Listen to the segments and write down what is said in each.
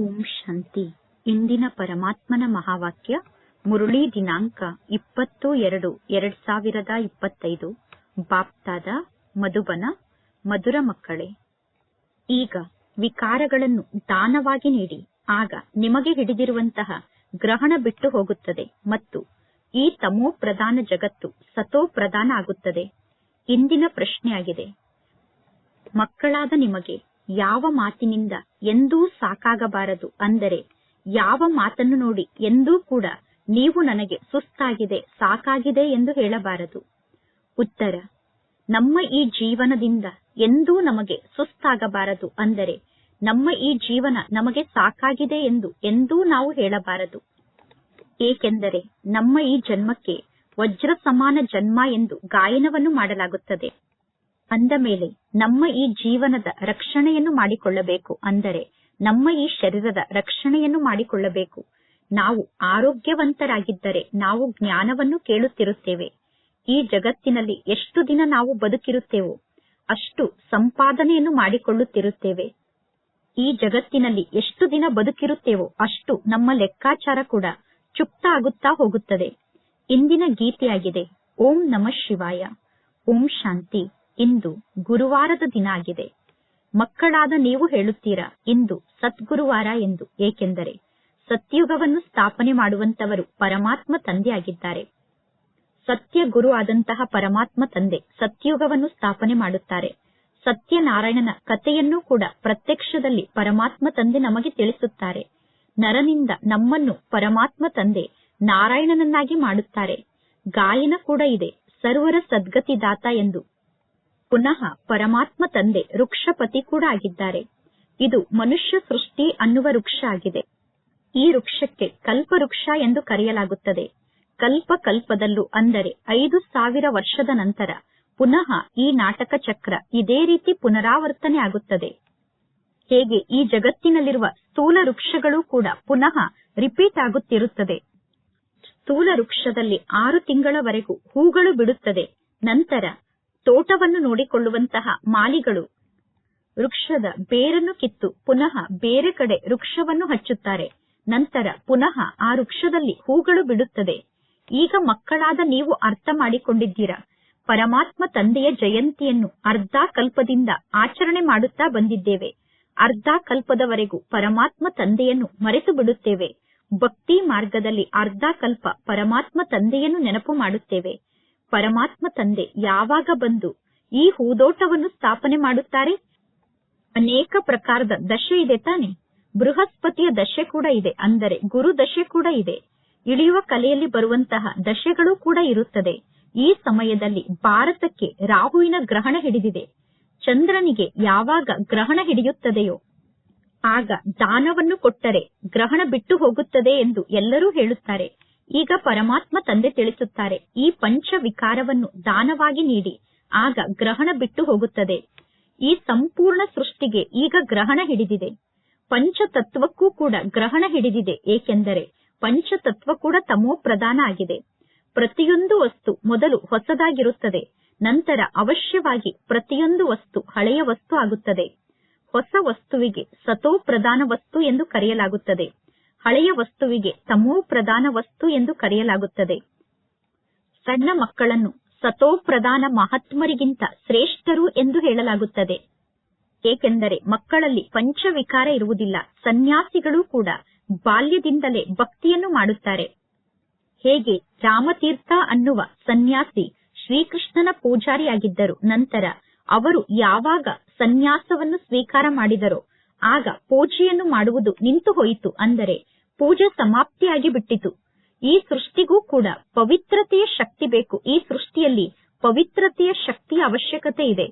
ಓಂ ಶಾಂತಿ. ಇಂದಿನ ಪರಮಾತ್ಮನ ಮಹಾವಾಕ್ಯ, ಮುರುಳಿ ದಿನಾಂಕ ಇಪ್ಪತ್ತು ಎರಡು, ಎರಡ್ ಸಾವಿರದ ಇಪ್ಪತ್ತೈದು. ಬಾಪ್ತಾದ, ಮಧುಬನ, ಮಧುರ ಮಕ್ಕಳೇ. ಈಗ ವಿಕಾರಗಳನ್ನು ದಾನವಾಗಿ ನೀಡಿ. ಆಗ ನಿಮಗೆ ಹಿಡಿದಿರುವಂತಹ ಗ್ರಹಣ ಬಿಟ್ಟು ಹೋಗುತ್ತದೆ ಮತ್ತು ಈ ತಮೋ ಪ್ರಧಾನ ಜಗತ್ತು ಸತೋ ಪ್ರಧಾನ ಆಗುತ್ತದೆ. ಇಂದಿನ ಪ್ರಶ್ನೆಯಾಗಿದೆ. ಮಕ್ಕಳಾದ ನಿಮಗೆ ಯಾವ ಮಾತಿನಿಂದ ಎಂದೂ ಸಾಕಾಗಬಾರದು ಅಂದರೆ ಯಾವ ಮಾತನ್ನು ನೋಡಿ ಎಂದೂ ಕೂಡ ನೀವು ನನಗೆ ಸುಸ್ತಾಗಿದೆ, ಸಾಕಾಗಿದೆ ಎಂದು ಹೇಳಬಾರದು. ಉತ್ತರ, ನಮ್ಮ ಈ ಜೀವನದಿಂದ ಎಂದೂ ನಮಗೆ ಸುಸ್ತಾಗಬಾರದು ಅಂದರೆ ನಮ್ಮ ಈ ಜೀವನ ನಮಗೆ ಸಾಕಾಗಿದೆ ಎಂದು ಎಂದೂ ನಾವು ಹೇಳಬಾರದು. ಏಕೆಂದರೆ ನಮ್ಮ ಈ ಜನ್ಮಕ್ಕೆ ವಜ್ರ ಸಮಾನ ಜನ್ಮ ಎಂದು ಗಾಯನವನ್ನು ಮಾಡಲಾಗುತ್ತದೆ. ಅಂದ ಮೇಲೆ ನಮ್ಮ ಈ ಜೀವನದ ರಕ್ಷಣೆಯನ್ನು ಮಾಡಿಕೊಳ್ಳಬೇಕು ಅಂದರೆ ನಮ್ಮ ಈ ಶರೀರದ ರಕ್ಷಣೆಯನ್ನು ಮಾಡಿಕೊಳ್ಳಬೇಕು. ನಾವು ಆರೋಗ್ಯವಂತರಾಗಿದ್ದರೆ ನಾವು ಜ್ಞಾನವನ್ನು ಕೇಳುತ್ತಿರುತ್ತೇವೆ. ಈ ಜಗತ್ತಿನಲ್ಲಿ ಎಷ್ಟು ದಿನ ನಾವು ಬದುಕಿರುತ್ತೇವೋ ಅಷ್ಟು ಸಂಪಾದನೆಯನ್ನು ಮಾಡಿಕೊಳ್ಳುತ್ತಿರುತ್ತೇವೆ. ಈ ಜಗತ್ತಿನಲ್ಲಿ ಎಷ್ಟು ದಿನ ಬದುಕಿರುತ್ತೇವೋ ಅಷ್ಟು ನಮ್ಮ ಲೆಕ್ಕಾಚಾರ ಕೂಡ ಚುಪ್ತ ಆಗುತ್ತಾ ಹೋಗುತ್ತದೆ. ಇಂದಿನ ಗೀತೆಯಾಗಿದೆ, ಓಂ ನಮಃ ಶಿವಾಯ, ಓಂ ಶಾಂತಿ. ಇಂದು ಗುರುವಾರದ ದಿನ ಆಗಿದೆ. ಮಕ್ಕಳಾದ ನೀವು ಹೇಳುತ್ತೀರಾ, ಇಂದು ಸದ್ಗುರುವಾರ ಎಂದು. ಏಕೆಂದರೆ ಸತ್ಯುಗವನ್ನು ಸ್ಥಾಪನೆ ಮಾಡುವಂತವರು ಪರಮಾತ್ಮ ತಂದೆಯಾಗಿದ್ದಾರೆ. ಸತ್ಯ ಗುರು ಆದಂತಹ ಪರಮಾತ್ಮ ತಂದೆ ಸತ್ಯುಗವನ್ನು ಸ್ಥಾಪನೆ ಮಾಡುತ್ತಾರೆ. ಸತ್ಯನಾರಾಯಣನ ಕಥೆಯನ್ನು ಕೂಡ ಪ್ರತ್ಯಕ್ಷದಲ್ಲಿ ಪರಮಾತ್ಮ ತಂದೆ ನಮಗೆ ತಿಳಿಸುತ್ತಾರೆ. ನರನಿಂದ ನಮ್ಮನ್ನು ಪರಮಾತ್ಮ ತಂದೆ ನಾರಾಯಣನನ್ನಾಗಿ ಮಾಡುತ್ತಾರೆ. ಗಾಯನ ಕೂಡ ಇದೆ. ಸರ್ವರ ಸದ್ಗತಿದಾತ ಎಂದು ಪುನಃ ಪರಮಾತ್ಮ ತಂದೆ ವೃಕ್ಷಪತಿ ಕೂಡ ಆಗಿದ್ದಾರೆ. ಇದು ಮನುಷ್ಯ ಸೃಷ್ಟಿ ಅನ್ನುವ ವೃಕ್ಷ ಆಗಿದೆ. ಈ ವೃಕ್ಷಕ್ಕೆ ಕಲ್ಪವೃಕ್ಷ ಎಂದು ಕರೆಯಲಾಗುತ್ತದೆ. ಕಲ್ಪ ಕಲ್ಪದಲ್ಲೂ ಅಂದರೆ ಐದು ಸಾವಿರ ವರ್ಷದ ನಂತರ ಪುನಃ ಈ ನಾಟಕ ಚಕ್ರ ಇದೇ ರೀತಿ ಪುನರಾವರ್ತನೆ ಆಗುತ್ತದೆ. ಹೇಗೆ ಈ ಜಗತ್ತಿನಲ್ಲಿರುವ ಸ್ಥೂಲ ವೃಕ್ಷಗಳು ಕೂಡ ಪುನಃ ರಿಪೀಟ್ ಆಗುತ್ತಿರುತ್ತದೆ. ಸ್ಥೂಲ ವೃಕ್ಷದಲ್ಲಿ ಆರು ತಿಂಗಳವರೆಗೂ ಹೂಗಳು ಬಿಡುತ್ತದೆ. ನಂತರ ತೋಟವನ್ನು ನೋಡಿಕೊಳ್ಳುವಂತಹ ಮಾಲಿಗಳು. ವೃಕ್ಷದ ಬೇರನ್ನು ಕಿತ್ತು ಪುನಃ ಬೇರೆ ಕಡೆ ವೃಕ್ಷವನ್ನು ಹಚ್ಚುತ್ತಾರೆ. ನಂತರ ಪುನಃ ಆ ವೃಕ್ಷದಲ್ಲಿ ಹೂಗಳು ಬಿಡುತ್ತದೆ. ಈಗ ಮಕ್ಕಳಾದ ನೀವು ಅರ್ಥ ಮಾಡಿಕೊಂಡಿದ್ದೀರಾ? ಪರಮಾತ್ಮ ತಂದೆಯ ಜಯಂತಿಯನ್ನು ಅರ್ಧ ಕಲ್ಪದಿಂದ ಆಚರಣೆ ಮಾಡುತ್ತಾ ಬಂದಿದ್ದೇವೆ. ಅರ್ಧ ಕಲ್ಪದವರೆಗೂ ಪರಮಾತ್ಮ ತಂದೆಯನ್ನು ಮರೆತು ಬಿಡುತ್ತೇವೆ. ಭಕ್ತಿ ಮಾರ್ಗದಲ್ಲಿ ಅರ್ಧ ಕಲ್ಪ ಪರಮಾತ್ಮ ತಂದೆಯನ್ನು ನೆನಪು ಮಾಡುತ್ತೇವೆ. ಪರಮಾತ್ಮ ತಂದೆ ಯಾವಾಗ ಬಂದು ಈ ಹೂದೋಟವನ್ನು ಸ್ಥಾಪನೆ ಮಾಡುತ್ತಾರೆ? ಅನೇಕ ಪ್ರಕಾರದ ದಶೆ ಇದೆ ತಾನೆ. ಬೃಹಸ್ಪತಿಯ ದಶೆ ಕೂಡ ಇದೆ. ಅಂದರೆ ಗುರು ದಶೆ ಕೂಡ ಇದೆ. ಇಳಿಯುವ ಕಲೆಯಲ್ಲಿ ಬರುವಂತಹ ದಶೆಗಳು ಕೂಡ ಇರುತ್ತದೆ. ಈ ಸಮಯದಲ್ಲಿ ಭಾರತಕ್ಕೆ ರಾಹುವಿನ ಗ್ರಹಣ ಹಿಡಿದಿದೆ. ಚಂದ್ರನಿಗೆ ಯಾವಾಗ ಗ್ರಹಣ ಹಿಡಿಯುತ್ತದೆಯೋ, ಆಗ ದಾನವನ್ನು ಕೊಟ್ಟರೆ ಗ್ರಹಣ ಬಿಟ್ಟು ಹೋಗುತ್ತದೆ ಎಂದು ಎಲ್ಲರೂ ಹೇಳುತ್ತಾರೆ. ಈಗ ಪರಮಾತ್ಮ ತಂದೆ ತಿಳಿಸುತ್ತಾರೆ, ಈ ಪಂಚ ವಿಕಾರವನ್ನು ದಾನವಾಗಿ ನೀಡಿ, ಆಗ ಗ್ರಹಣ ಬಿಟ್ಟು ಹೋಗುತ್ತದೆ. ಈ ಸಂಪೂರ್ಣ ಸೃಷ್ಟಿಗೆ ಈಗ ಗ್ರಹಣ ಹಿಡಿದಿದೆ. ಪಂಚತತ್ವಕ್ಕೂ ಕೂಡ ಗ್ರಹಣ ಹಿಡಿದಿದೆ, ಏಕೆಂದರೆ ಪಂಚತತ್ವ ಕೂಡ ತಮೋ ಪ್ರಧಾನ ಆಗಿದೆ. ಪ್ರತಿಯೊಂದು ವಸ್ತು ಮೊದಲು ಹೊಸದಾಗಿರುತ್ತದೆ, ನಂತರ ಅವಶ್ಯವಾಗಿ ಪ್ರತಿಯೊಂದು ವಸ್ತು ಹಳೆಯ ವಸ್ತು ಆಗುತ್ತದೆ. ಹೊಸ ವಸ್ತುವಿಗೆ ಸತೋ ಪ್ರಧಾನ ವಸ್ತು ಎಂದು ಕರೆಯಲಾಗುತ್ತದೆ. ಹಳೆಯ ವಸ್ತುವಿಗೆ ತಮೋ ಪ್ರಧಾನ ವಸ್ತು ಎಂದು ಕರೆಯಲಾಗುತ್ತದೆ. ಸಣ್ಣ ಮಕ್ಕಳನ್ನು ಸತೋ ಪ್ರಧಾನ ಮಹಾತ್ಮರಿಗಿಂತ ಶ್ರೇಷ್ಠರು ಎಂದು ಹೇಳಲಾಗುತ್ತದೆ. ಏಕೆಂದರೆ ಮಕ್ಕಳಲ್ಲಿ ಪಂಚವಿಕಾರ ಇರುವುದಿಲ್ಲ, ಸನ್ಯಾಸಿಗಳು ಕೂಡ ಬಾಲ್ಯದಿಂದಲೇ ಭಕ್ತಿಯನ್ನು ಮಾಡುತ್ತಾರೆ. ಹೇಗೆ ರಾಮತೀರ್ಥ ಅನ್ನುವ ಸನ್ಯಾಸಿ ಶ್ರೀಕೃಷ್ಣನ ಪೂಜಾರಿಯಾಗಿದ್ದರು, ನಂತರ ಅವರು ಯಾವಾಗ ಸನ್ಯಾಸವನ್ನು ಸ್ವೀಕಾರ ಮಾಡಿದರೋ ಆಗ ಪೂಜೆಯನ್ನು ಮಾಡುವುದು ನಿಂತು ಹೋಯಿತು. ಅಂದರೆ ಪೂಜೆ ಸಮಾಪ್ತಿಯಾಗಿ ಬಿಟ್ಟಿತು. ಈ ಸೃಷ್ಟಿಗೂ ಕೂಡ ಪವಿತ್ರತೆಯ ಶಕ್ತಿ ಬೇಕು. ಈ ಸೃಷ್ಟಿಯಲ್ಲಿ ಪವಿತ್ರತೆಯ ಶಕ್ತಿಯ ಅವಶ್ಯಕತೆ ಇದೆ.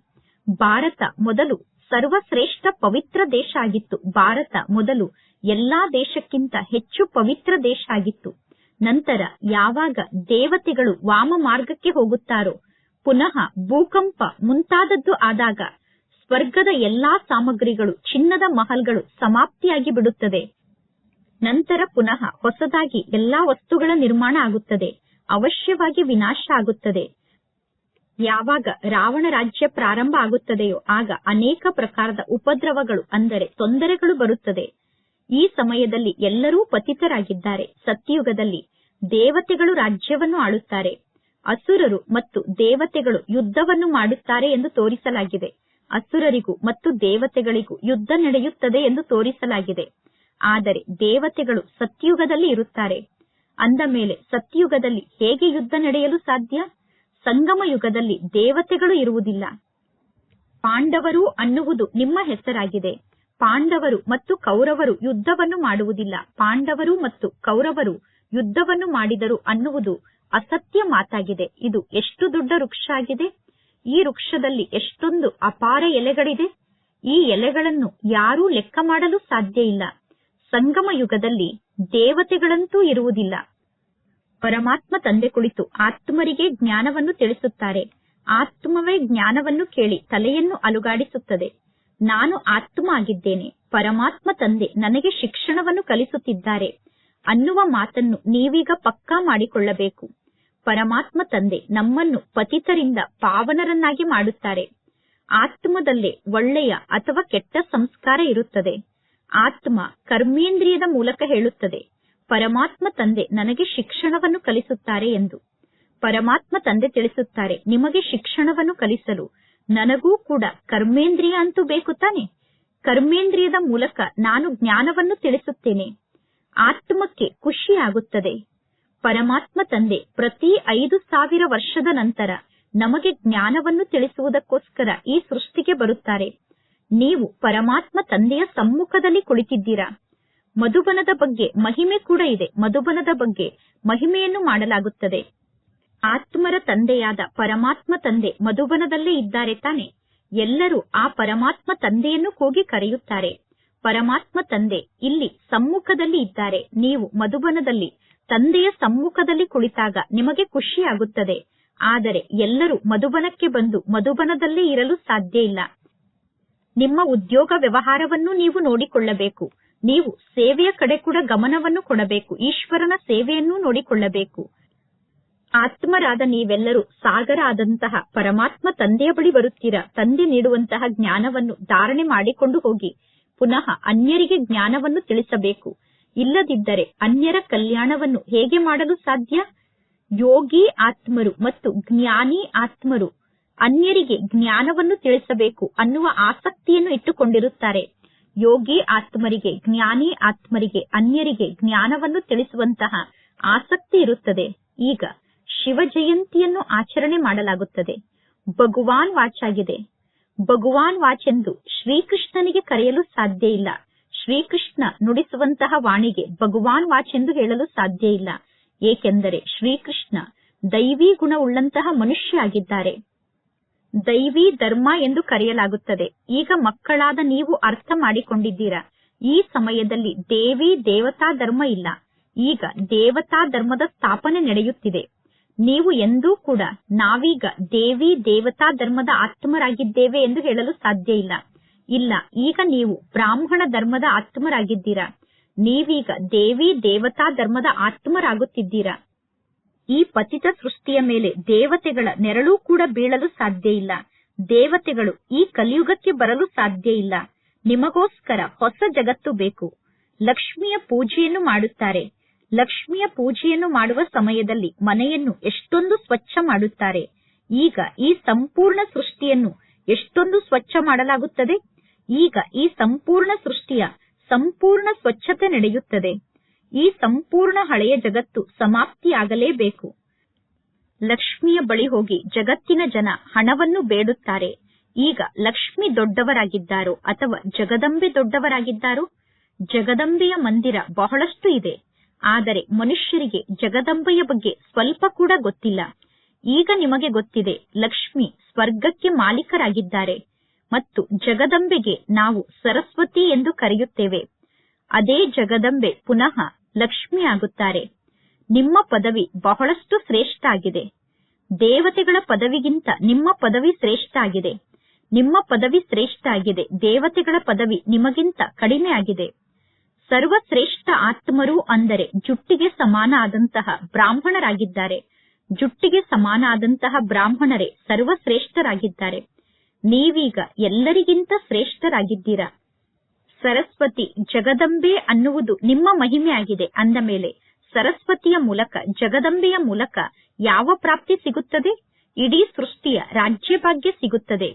ಭಾರತ ಮೊದಲು ಸರ್ವಶ್ರೇಷ್ಠ ಪವಿತ್ರ ದೇಶ ಆಗಿತ್ತು. ಭಾರತ ಮೊದಲು ಎಲ್ಲಾ ದೇಶಕ್ಕಿಂತ ಹೆಚ್ಚು ಪವಿತ್ರ ದೇಶ ಆಗಿತ್ತು. ನಂತರ ಯಾವಾಗ ದೇವತೆಗಳು ವಾಮ ಮಾರ್ಗಕ್ಕೆ ಹೋಗುತ್ತಾರೋ, ಪುನಃ ಭೂಕಂಪ ಮುಂತಾದದ್ದು ಆದಾಗ ಸ್ವರ್ಗದ ಎಲ್ಲಾ ಸಾಮಗ್ರಿಗಳು, ಚಿನ್ನದ ಮಹಲ್ಗಳು ಸಮಾಪ್ತಿಯಾಗಿ ಬಿಡುತ್ತದೆ. ನಂತರ ಪುನಃ ಹೊಸದಾಗಿ ಎಲ್ಲಾ ವಸ್ತುಗಳ ನಿರ್ಮಾಣ ಆಗುತ್ತದೆ. ಅವಶ್ಯವಾಗಿ ವಿನಾಶ ಆಗುತ್ತದೆ. ಯಾವಾಗ ರಾವಣ ರಾಜ್ಯ ಪ್ರಾರಂಭ ಆಗುತ್ತದೆಯೋ ಆಗ ಅನೇಕ ಪ್ರಕಾರದ ಉಪದ್ರವಗಳು ಅಂದರೆ ತೊಂದರೆಗಳು ಬರುತ್ತದೆ. ಈ ಸಮಯದಲ್ಲಿ ಎಲ್ಲರೂ ಪತಿತರಾಗಿದ್ದಾರೆ. ಸತ್ಯಯುಗದಲ್ಲಿ ದೇವತೆಗಳು ರಾಜ್ಯವನ್ನು ಆಳುತ್ತಾರೆ. ಅಸುರರು ಮತ್ತು ದೇವತೆಗಳು ಯುದ್ಧವನ್ನು ಮಾಡುತ್ತಾರೆ ಎಂದು ತೋರಿಸಲಾಗಿದೆ. ಅಸುರರಿಗೂ ಮತ್ತು ದೇವತೆಗಳಿಗೂ ಯುದ್ಧ ನಡೆಯುತ್ತದೆ ಎಂದು ತೋರಿಸಲಾಗಿದೆ. ಆದರೆ ದೇವತೆಗಳು ಸತ್ಯುಗದಲ್ಲಿ ಇರುತ್ತಾರೆ. ಅಂದ ಮೇಲೆ ಸತ್ಯುಗದಲ್ಲಿ ಹೇಗೆ ಯುದ್ಧ ನಡೆಯಲು ಸಾಧ್ಯ? ಸಂಗಮ ಯುಗದಲ್ಲಿ ದೇವತೆಗಳು ಇರುವುದಿಲ್ಲ. ಪಾಂಡವರು ಅನ್ನುವುದು ನಿಮ್ಮ ಹೆಸರಾಗಿದೆ. ಪಾಂಡವರು ಮತ್ತು ಕೌರವರು ಯುದ್ಧವನ್ನು ಮಾಡುವುದಿಲ್ಲ. ಪಾಂಡವರು ಮತ್ತು ಕೌರವರು ಯುದ್ಧವನ್ನು ಮಾಡಿದರು ಅನ್ನುವುದು ಅಸತ್ಯ ಮಾತಾಗಿದೆ. ಇದು ಎಷ್ಟು ದೊಡ್ಡ ವೃಕ್ಷ ಆಗಿದೆ? ಈ ವೃಕ್ಷದಲ್ಲಿ ಎಷ್ಟೊಂದು ಅಪಾರ ಎಲೆಗಳಿದೆ. ಈ ಎಲೆಗಳನ್ನು ಯಾರೂ ಲೆಕ್ಕ ಮಾಡಲು ಸಾಧ್ಯ ಇಲ್ಲ. ಸಂಗಮ ಯುಗದಲ್ಲಿ ದೇವತೆಗಳಂತೂ ಇರುವುದಿಲ್ಲ. ಪರಮಾತ್ಮ ತಂದೆ ಕುಳಿತು ಆತ್ಮರಿಗೆ ಜ್ಞಾನವನ್ನು ತಿಳಿಸುತ್ತಾರೆ. ಆತ್ಮವೇ ಜ್ಞಾನವನ್ನು ಕೇಳಿ ತಲೆಯನ್ನು ಅಲುಗಾಡಿಸುತ್ತದೆ. ನಾನು ಆತ್ಮ ಆಗಿದ್ದೇನೆ ಪರಮಾತ್ಮ ತಂದೆ ನನಗೆ ಶಿಕ್ಷಣವನ್ನು ಕಲಿಸುತ್ತಿದ್ದಾರೆ. ಅನ್ನುವ ಮಾತನ್ನು ನೀವೀಗ ಪಕ್ಕಾ ಮಾಡಿಕೊಳ್ಳಬೇಕು. ಪರಮಾತ್ಮ ತಂದೆ ನಮ್ಮನ್ನು ಪತಿತರಿಂದ ಪಾವನರನ್ನಾಗಿ ಮಾಡುತ್ತಾರೆ. ಆತ್ಮದಲ್ಲೇ ಒಳ್ಳೆಯ ಅಥವಾ ಕೆಟ್ಟ ಸಂಸ್ಕಾರ ಇರುತ್ತದೆ. ಆತ್ಮ ಕರ್ಮೇಂದ್ರಿಯದ ಮೂಲಕ ಹೇಳುತ್ತದೆ. ಪರಮಾತ್ಮ ತಂದೆ ನನಗೆ ಶಿಕ್ಷಣವನ್ನು ಕಲಿಸುತ್ತಾರೆ ಎಂದು. ಪರಮಾತ್ಮ ತಂದೆ ತಿಳಿಸುತ್ತಾರೆ, ನಿಮಗೆ ಶಿಕ್ಷಣವನ್ನು ಕಲಿಸಲು ನನಗೂ ಕೂಡ ಕರ್ಮೇಂದ್ರಿಯ ಅಂತೂ ಬೇಕು ತಾನೆ? ಕರ್ಮೇಂದ್ರಿಯದ ಮೂಲಕ ನಾನು ಜ್ಞಾನವನ್ನು ತಿಳಿಸುತ್ತೇನೆ. ಆತ್ಮಕ್ಕೆ ಖುಷಿಯಾಗುತ್ತದೆ. ಪರಮಾತ್ಮ ತಂದೆ ಪ್ರತಿ ಐದು ಸಾವಿರ ವರ್ಷದ ನಂತರ ನಮಗೆ ಜ್ಞಾನವನ್ನು ತಿಳಿಸುವುದಕ್ಕೋಸ್ಕರ ಈ ಸೃಷ್ಟಿಗೆ ಬರುತ್ತಾರೆ. ನೀವು ಪರಮಾತ್ಮ ತಂದೆಯ ಸಮ್ಮುಖದಲ್ಲಿ ಕುಳಿತಿದ್ದೀರಾ? ಮಧುಬನದ ಬಗ್ಗೆ ಮಹಿಮೆ ಕೂಡ ಇದೆ. ಮಧುಬನದ ಬಗ್ಗೆ ಮಹಿಮೆಯನ್ನು ಮಾಡಲಾಗುತ್ತದೆ. ಆತ್ಮರ ತಂದೆಯಾದ ಪರಮಾತ್ಮ ತಂದೆ ಮಧುಬನದಲ್ಲೇ ಇದ್ದಾರೆ ತಾನೆ. ಎಲ್ಲರೂ ಆ ಪರಮಾತ್ಮ ತಂದೆಯನ್ನು ಕೂಗಿ ಕರೆಯುತ್ತಾರೆ. ಪರಮಾತ್ಮ ತಂದೆ ಇಲ್ಲಿ ಸಮ್ಮುಖದಲ್ಲಿ ಇದ್ದಾರೆ. ನೀವು ಮಧುಬನದಲ್ಲಿ ತಂದೆಯ ಸಮ್ಮುಖದಲ್ಲಿ ಕುಳಿತಾಗ ನಿಮಗೆ ಖುಷಿಯಾಗುತ್ತದೆ. ಆದರೆ ಎಲ್ಲರೂ ಮಧುಬನಕ್ಕೆ ಬಂದು ಮಧುಬನದಲ್ಲೇ ಇರಲು ಸಾಧ್ಯ ಇಲ್ಲ. ನಿಮ್ಮ ಉದ್ಯೋಗ ವ್ಯವಹಾರವನ್ನು ನೀವು ನೋಡಿಕೊಳ್ಳಬೇಕು. ನೀವು ಸೇವೆಯ ಕಡೆ ಕೂಡ ಗಮನವನ್ನು ಕೊಡಬೇಕು. ಈಶ್ವರನ ಸೇವೆಯನ್ನೂ ನೋಡಿಕೊಳ್ಳಬೇಕು. ಆತ್ಮರಾದ ನೀವೆಲ್ಲರೂ ಸಾಗರ ಆದಂತಹ ಪರಮಾತ್ಮ ತಂದೆಯ ಬಳಿ ಬರುತ್ತೀರಾ? ತಂದೆ ನೀಡುವಂತಹ ಜ್ಞಾನವನ್ನು ಧಾರಣೆ ಮಾಡಿಕೊಂಡು ಹೋಗಿ. ಪುನಃ ಅನ್ಯರಿಗೆ ಜ್ಞಾನವನ್ನು ತಿಳಿಸಬೇಕು. ಇಲ್ಲದಿದ್ದರೆ ಅನ್ಯರ ಕಲ್ಯಾಣವನ್ನು ಹೇಗೆ ಮಾಡಲು ಸಾಧ್ಯ? ಯೋಗಿ ಆತ್ಮರು ಮತ್ತು ಜ್ಞಾನಿ ಆತ್ಮರು ಅನ್ಯರಿಗೆ ಜ್ಞಾನವನ್ನು ತಿಳಿಸಬೇಕು ಅನ್ನುವ ಆಸಕ್ತಿಯನ್ನು ಇಟ್ಟುಕೊಂಡಿರುತ್ತಾರೆ. ಯೋಗಿ ಆತ್ಮರಿಗೆ, ಜ್ಞಾನಿ ಆತ್ಮರಿಗೆ, ಅನ್ಯರಿಗೆ ಜ್ಞಾನವನ್ನು ತಿಳಿಸುವಂತಹ ಆಸಕ್ತಿ ಇರುತ್ತದೆ. ಈಗ ಶಿವ ಜಯಂತಿಯನ್ನು ಆಚರಣೆ ಮಾಡಲಾಗುತ್ತದೆ. ಭಗವಾನ್ ವಾಚಾಗಿದೆ. ಭಗವಾನ್ ವಾಚ್ ಎಂದು ಶ್ರೀಕೃಷ್ಣನಿಗೆ ಕರೆಯಲು ಸಾಧ್ಯ ಇಲ್ಲ ಶ್ರೀಕೃಷ್ಣ ನುಡಿಸುವಂತಹ ವಾಣಿಗೆ ಭಗವಾನ್ ವಾಚೆಂದು ಹೇಳಲು ಸಾಧ್ಯ ಇಲ್ಲ. ಏಕೆಂದರೆ ಶ್ರೀಕೃಷ್ಣ ದೈವಿ ಗುಣವುಳ್ಳಂತಹ ಮನುಷ್ಯ ಆಗಿದ್ದಾರೆ ದೈವಿ ಧರ್ಮ ಎಂದು ಕರೆಯಲಾಗುತ್ತದೆ. ಈಗ ಮಕ್ಕಳಾದ ನೀವು ಅರ್ಥ ಮಾಡಿಕೊಂಡಿದ್ದೀರಾ? ಈ ಸಮಯದಲ್ಲಿ ದೇವಿ ದೇವತಾ ಧರ್ಮ ಇಲ್ಲ. ಈಗ ದೇವತಾ ಧರ್ಮದ ಸ್ಥಾಪನೆ ನಡೆಯುತ್ತಿದೆ. ನೀವು ಎಂದೂ ಕೂಡ ನಾವೀಗ ದೇವಿ ದೇವತಾ ಧರ್ಮದ ಆತ್ಮರಾಗಿದ್ದೇವೆ ಎಂದು ಹೇಳಲು ಸಾಧ್ಯ ಇಲ್ಲ. ಇಲ್ಲ, ಈಗ ನೀವು ಬ್ರಾಹ್ಮಣ ಧರ್ಮದ ಆತ್ಮರಾಗಿದ್ದೀರಾ? ನೀವೀಗ ದೇವಿ ದೇವತಾ ಧರ್ಮದ ಆತ್ಮರಾಗುತ್ತಿದ್ದೀರಾ? ಈ ಪತಿತ ಸೃಷ್ಟಿಯ ಮೇಲೆ ದೇವತೆಗಳ ನೆರಳು ಕೂಡ ಬೀಳಲು ಸಾಧ್ಯ ಇಲ್ಲ. ದೇವತೆಗಳು ಈ ಕಲಿಯುಗಕ್ಕೆ ಬರಲು ಸಾಧ್ಯ ಇಲ್ಲ. ನಿಮಗೋಸ್ಕರ ಹೊಸ ಜಗತ್ತು ಬೇಕು. ಲಕ್ಷ್ಮಿಯ ಪೂಜೆಯನ್ನು ಮಾಡುತ್ತಾರೆ. ಲಕ್ಷ್ಮಿಯ ಪೂಜೆಯನ್ನು ಮಾಡುವ ಸಮಯದಲ್ಲಿ ಮನೆಯನ್ನು ಎಷ್ಟೊಂದು ಸ್ವಚ್ಛ ಮಾಡುತ್ತಾರೆ. ಈಗ ಈ ಸಂಪೂರ್ಣ ಸೃಷ್ಟಿಯನ್ನು ಎಷ್ಟೊಂದು ಸ್ವಚ್ಛ ಮಾಡಲಾಗುತ್ತದೆ? ಈಗ ಈ ಸಂಪೂರ್ಣ ಸೃಷ್ಟಿಯ ಸಂಪೂರ್ಣ ಸ್ವಚ್ಛತೆ ನಡೆಯುತ್ತದೆ. ಈ ಸಂಪೂರ್ಣ ಹಳೆಯ ಜಗತ್ತು ಸಮಾಪ್ತಿಯಾಗಲೇಬೇಕು. ಲಕ್ಷ್ಮಿಯ ಬಳಿ ಹೋಗಿ ಜಗತ್ತಿನ ಜನ ಹಣವನ್ನು ಬೇಡುತ್ತಾರೆ. ಈಗ ಲಕ್ಷ್ಮಿ ದೊಡ್ಡವರಾಗಿದ್ದಾರೋ ಅಥವಾ ಜಗದಂಬೆ ದೊಡ್ಡವರಾಗಿದ್ದಾರೋ? ಜಗದಂಬೆಯ ಮಂದಿರ ಬಹಳಷ್ಟು ಇದೆ. ಆದರೆ ಮನುಷ್ಯರಿಗೆ ಜಗದಂಬೆಯ ಬಗ್ಗೆ ಸ್ವಲ್ಪ ಕೂಡ ಗೊತ್ತಿಲ್ಲ. ಈಗ ನಿಮಗೆ ಗೊತ್ತಿದೆ, ಲಕ್ಷ್ಮಿ ಸ್ವರ್ಗಕ್ಕೆ ಮಾಲೀಕರಾಗಿದ್ದಾರೆ. ಮತ್ತು ಜಗದಂಬೆಗೆ ನಾವು ಸರಸ್ವತಿ ಎಂದು ಕರೆಯುತ್ತೇವೆ. ಅದೇ ಜಗದಂಬೆ ಪುನಃ ಲಕ್ಷ್ಮಿ ಆಗುತ್ತಾರೆ. ನಿಮ್ಮ ಪದವಿ ಬಹಳಷ್ಟು ಶ್ರೇಷ್ಠ ಆಗಿದೆ ದೇವತೆಗಳ ಪದವಿಗಿಂತ ನಿಮ್ಮ ಪದವಿ ಶ್ರೇಷ್ಠ ಆಗಿದೆ ನಿಮ್ಮ ಪದವಿ ಶ್ರೇಷ್ಠ ಆಗಿದೆ ದೇವತೆಗಳ ಪದವಿ ನಿಮಗಿಂತ ಕಡಿಮೆ ಆಗಿದೆ. ಸರ್ವಶ್ರೇಷ್ಠ ಆತ್ಮರು ಅಂದರೆ ಜುಟ್ಟಿಗೆ ಸಮಾನ ಆದಂತಹ ಬ್ರಾಹ್ಮಣರಾಗಿದ್ದಾರೆ. ಜುಟ್ಟಿಗೆ ಸಮಾನ ಆದಂತಹ ಬ್ರಾಹ್ಮಣರೇ ಸರ್ವಶ್ರೇಷ್ಠರಾಗಿದ್ದಾರೆ. ನೀವೀಗ ಎಲ್ಲರಿಗಿಂತ ಶ್ರೇಷ್ಠರಾಗಿದ್ದೀರಾ? ಸರಸ್ವತಿ, ಜಗದಂಬೆ ಅನ್ನುವುದು ನಿಮ್ಮ ಮಹಿಮೆಯಾಗಿದೆ ಅಂದ ಮೇಲೆ ಸರಸ್ವತಿಯ ಮೂಲಕ, ಜಗದಂಬೆಯ ಮೂಲಕ ಯಾವ ಪ್ರಾಪ್ತಿ ಸಿಗುತ್ತದೆ? ಇಡೀ ಸೃಷ್ಟಿಯ ರಾಜ್ಯಭಾಗ್ಯ ಸಿಗುತ್ತದೆ.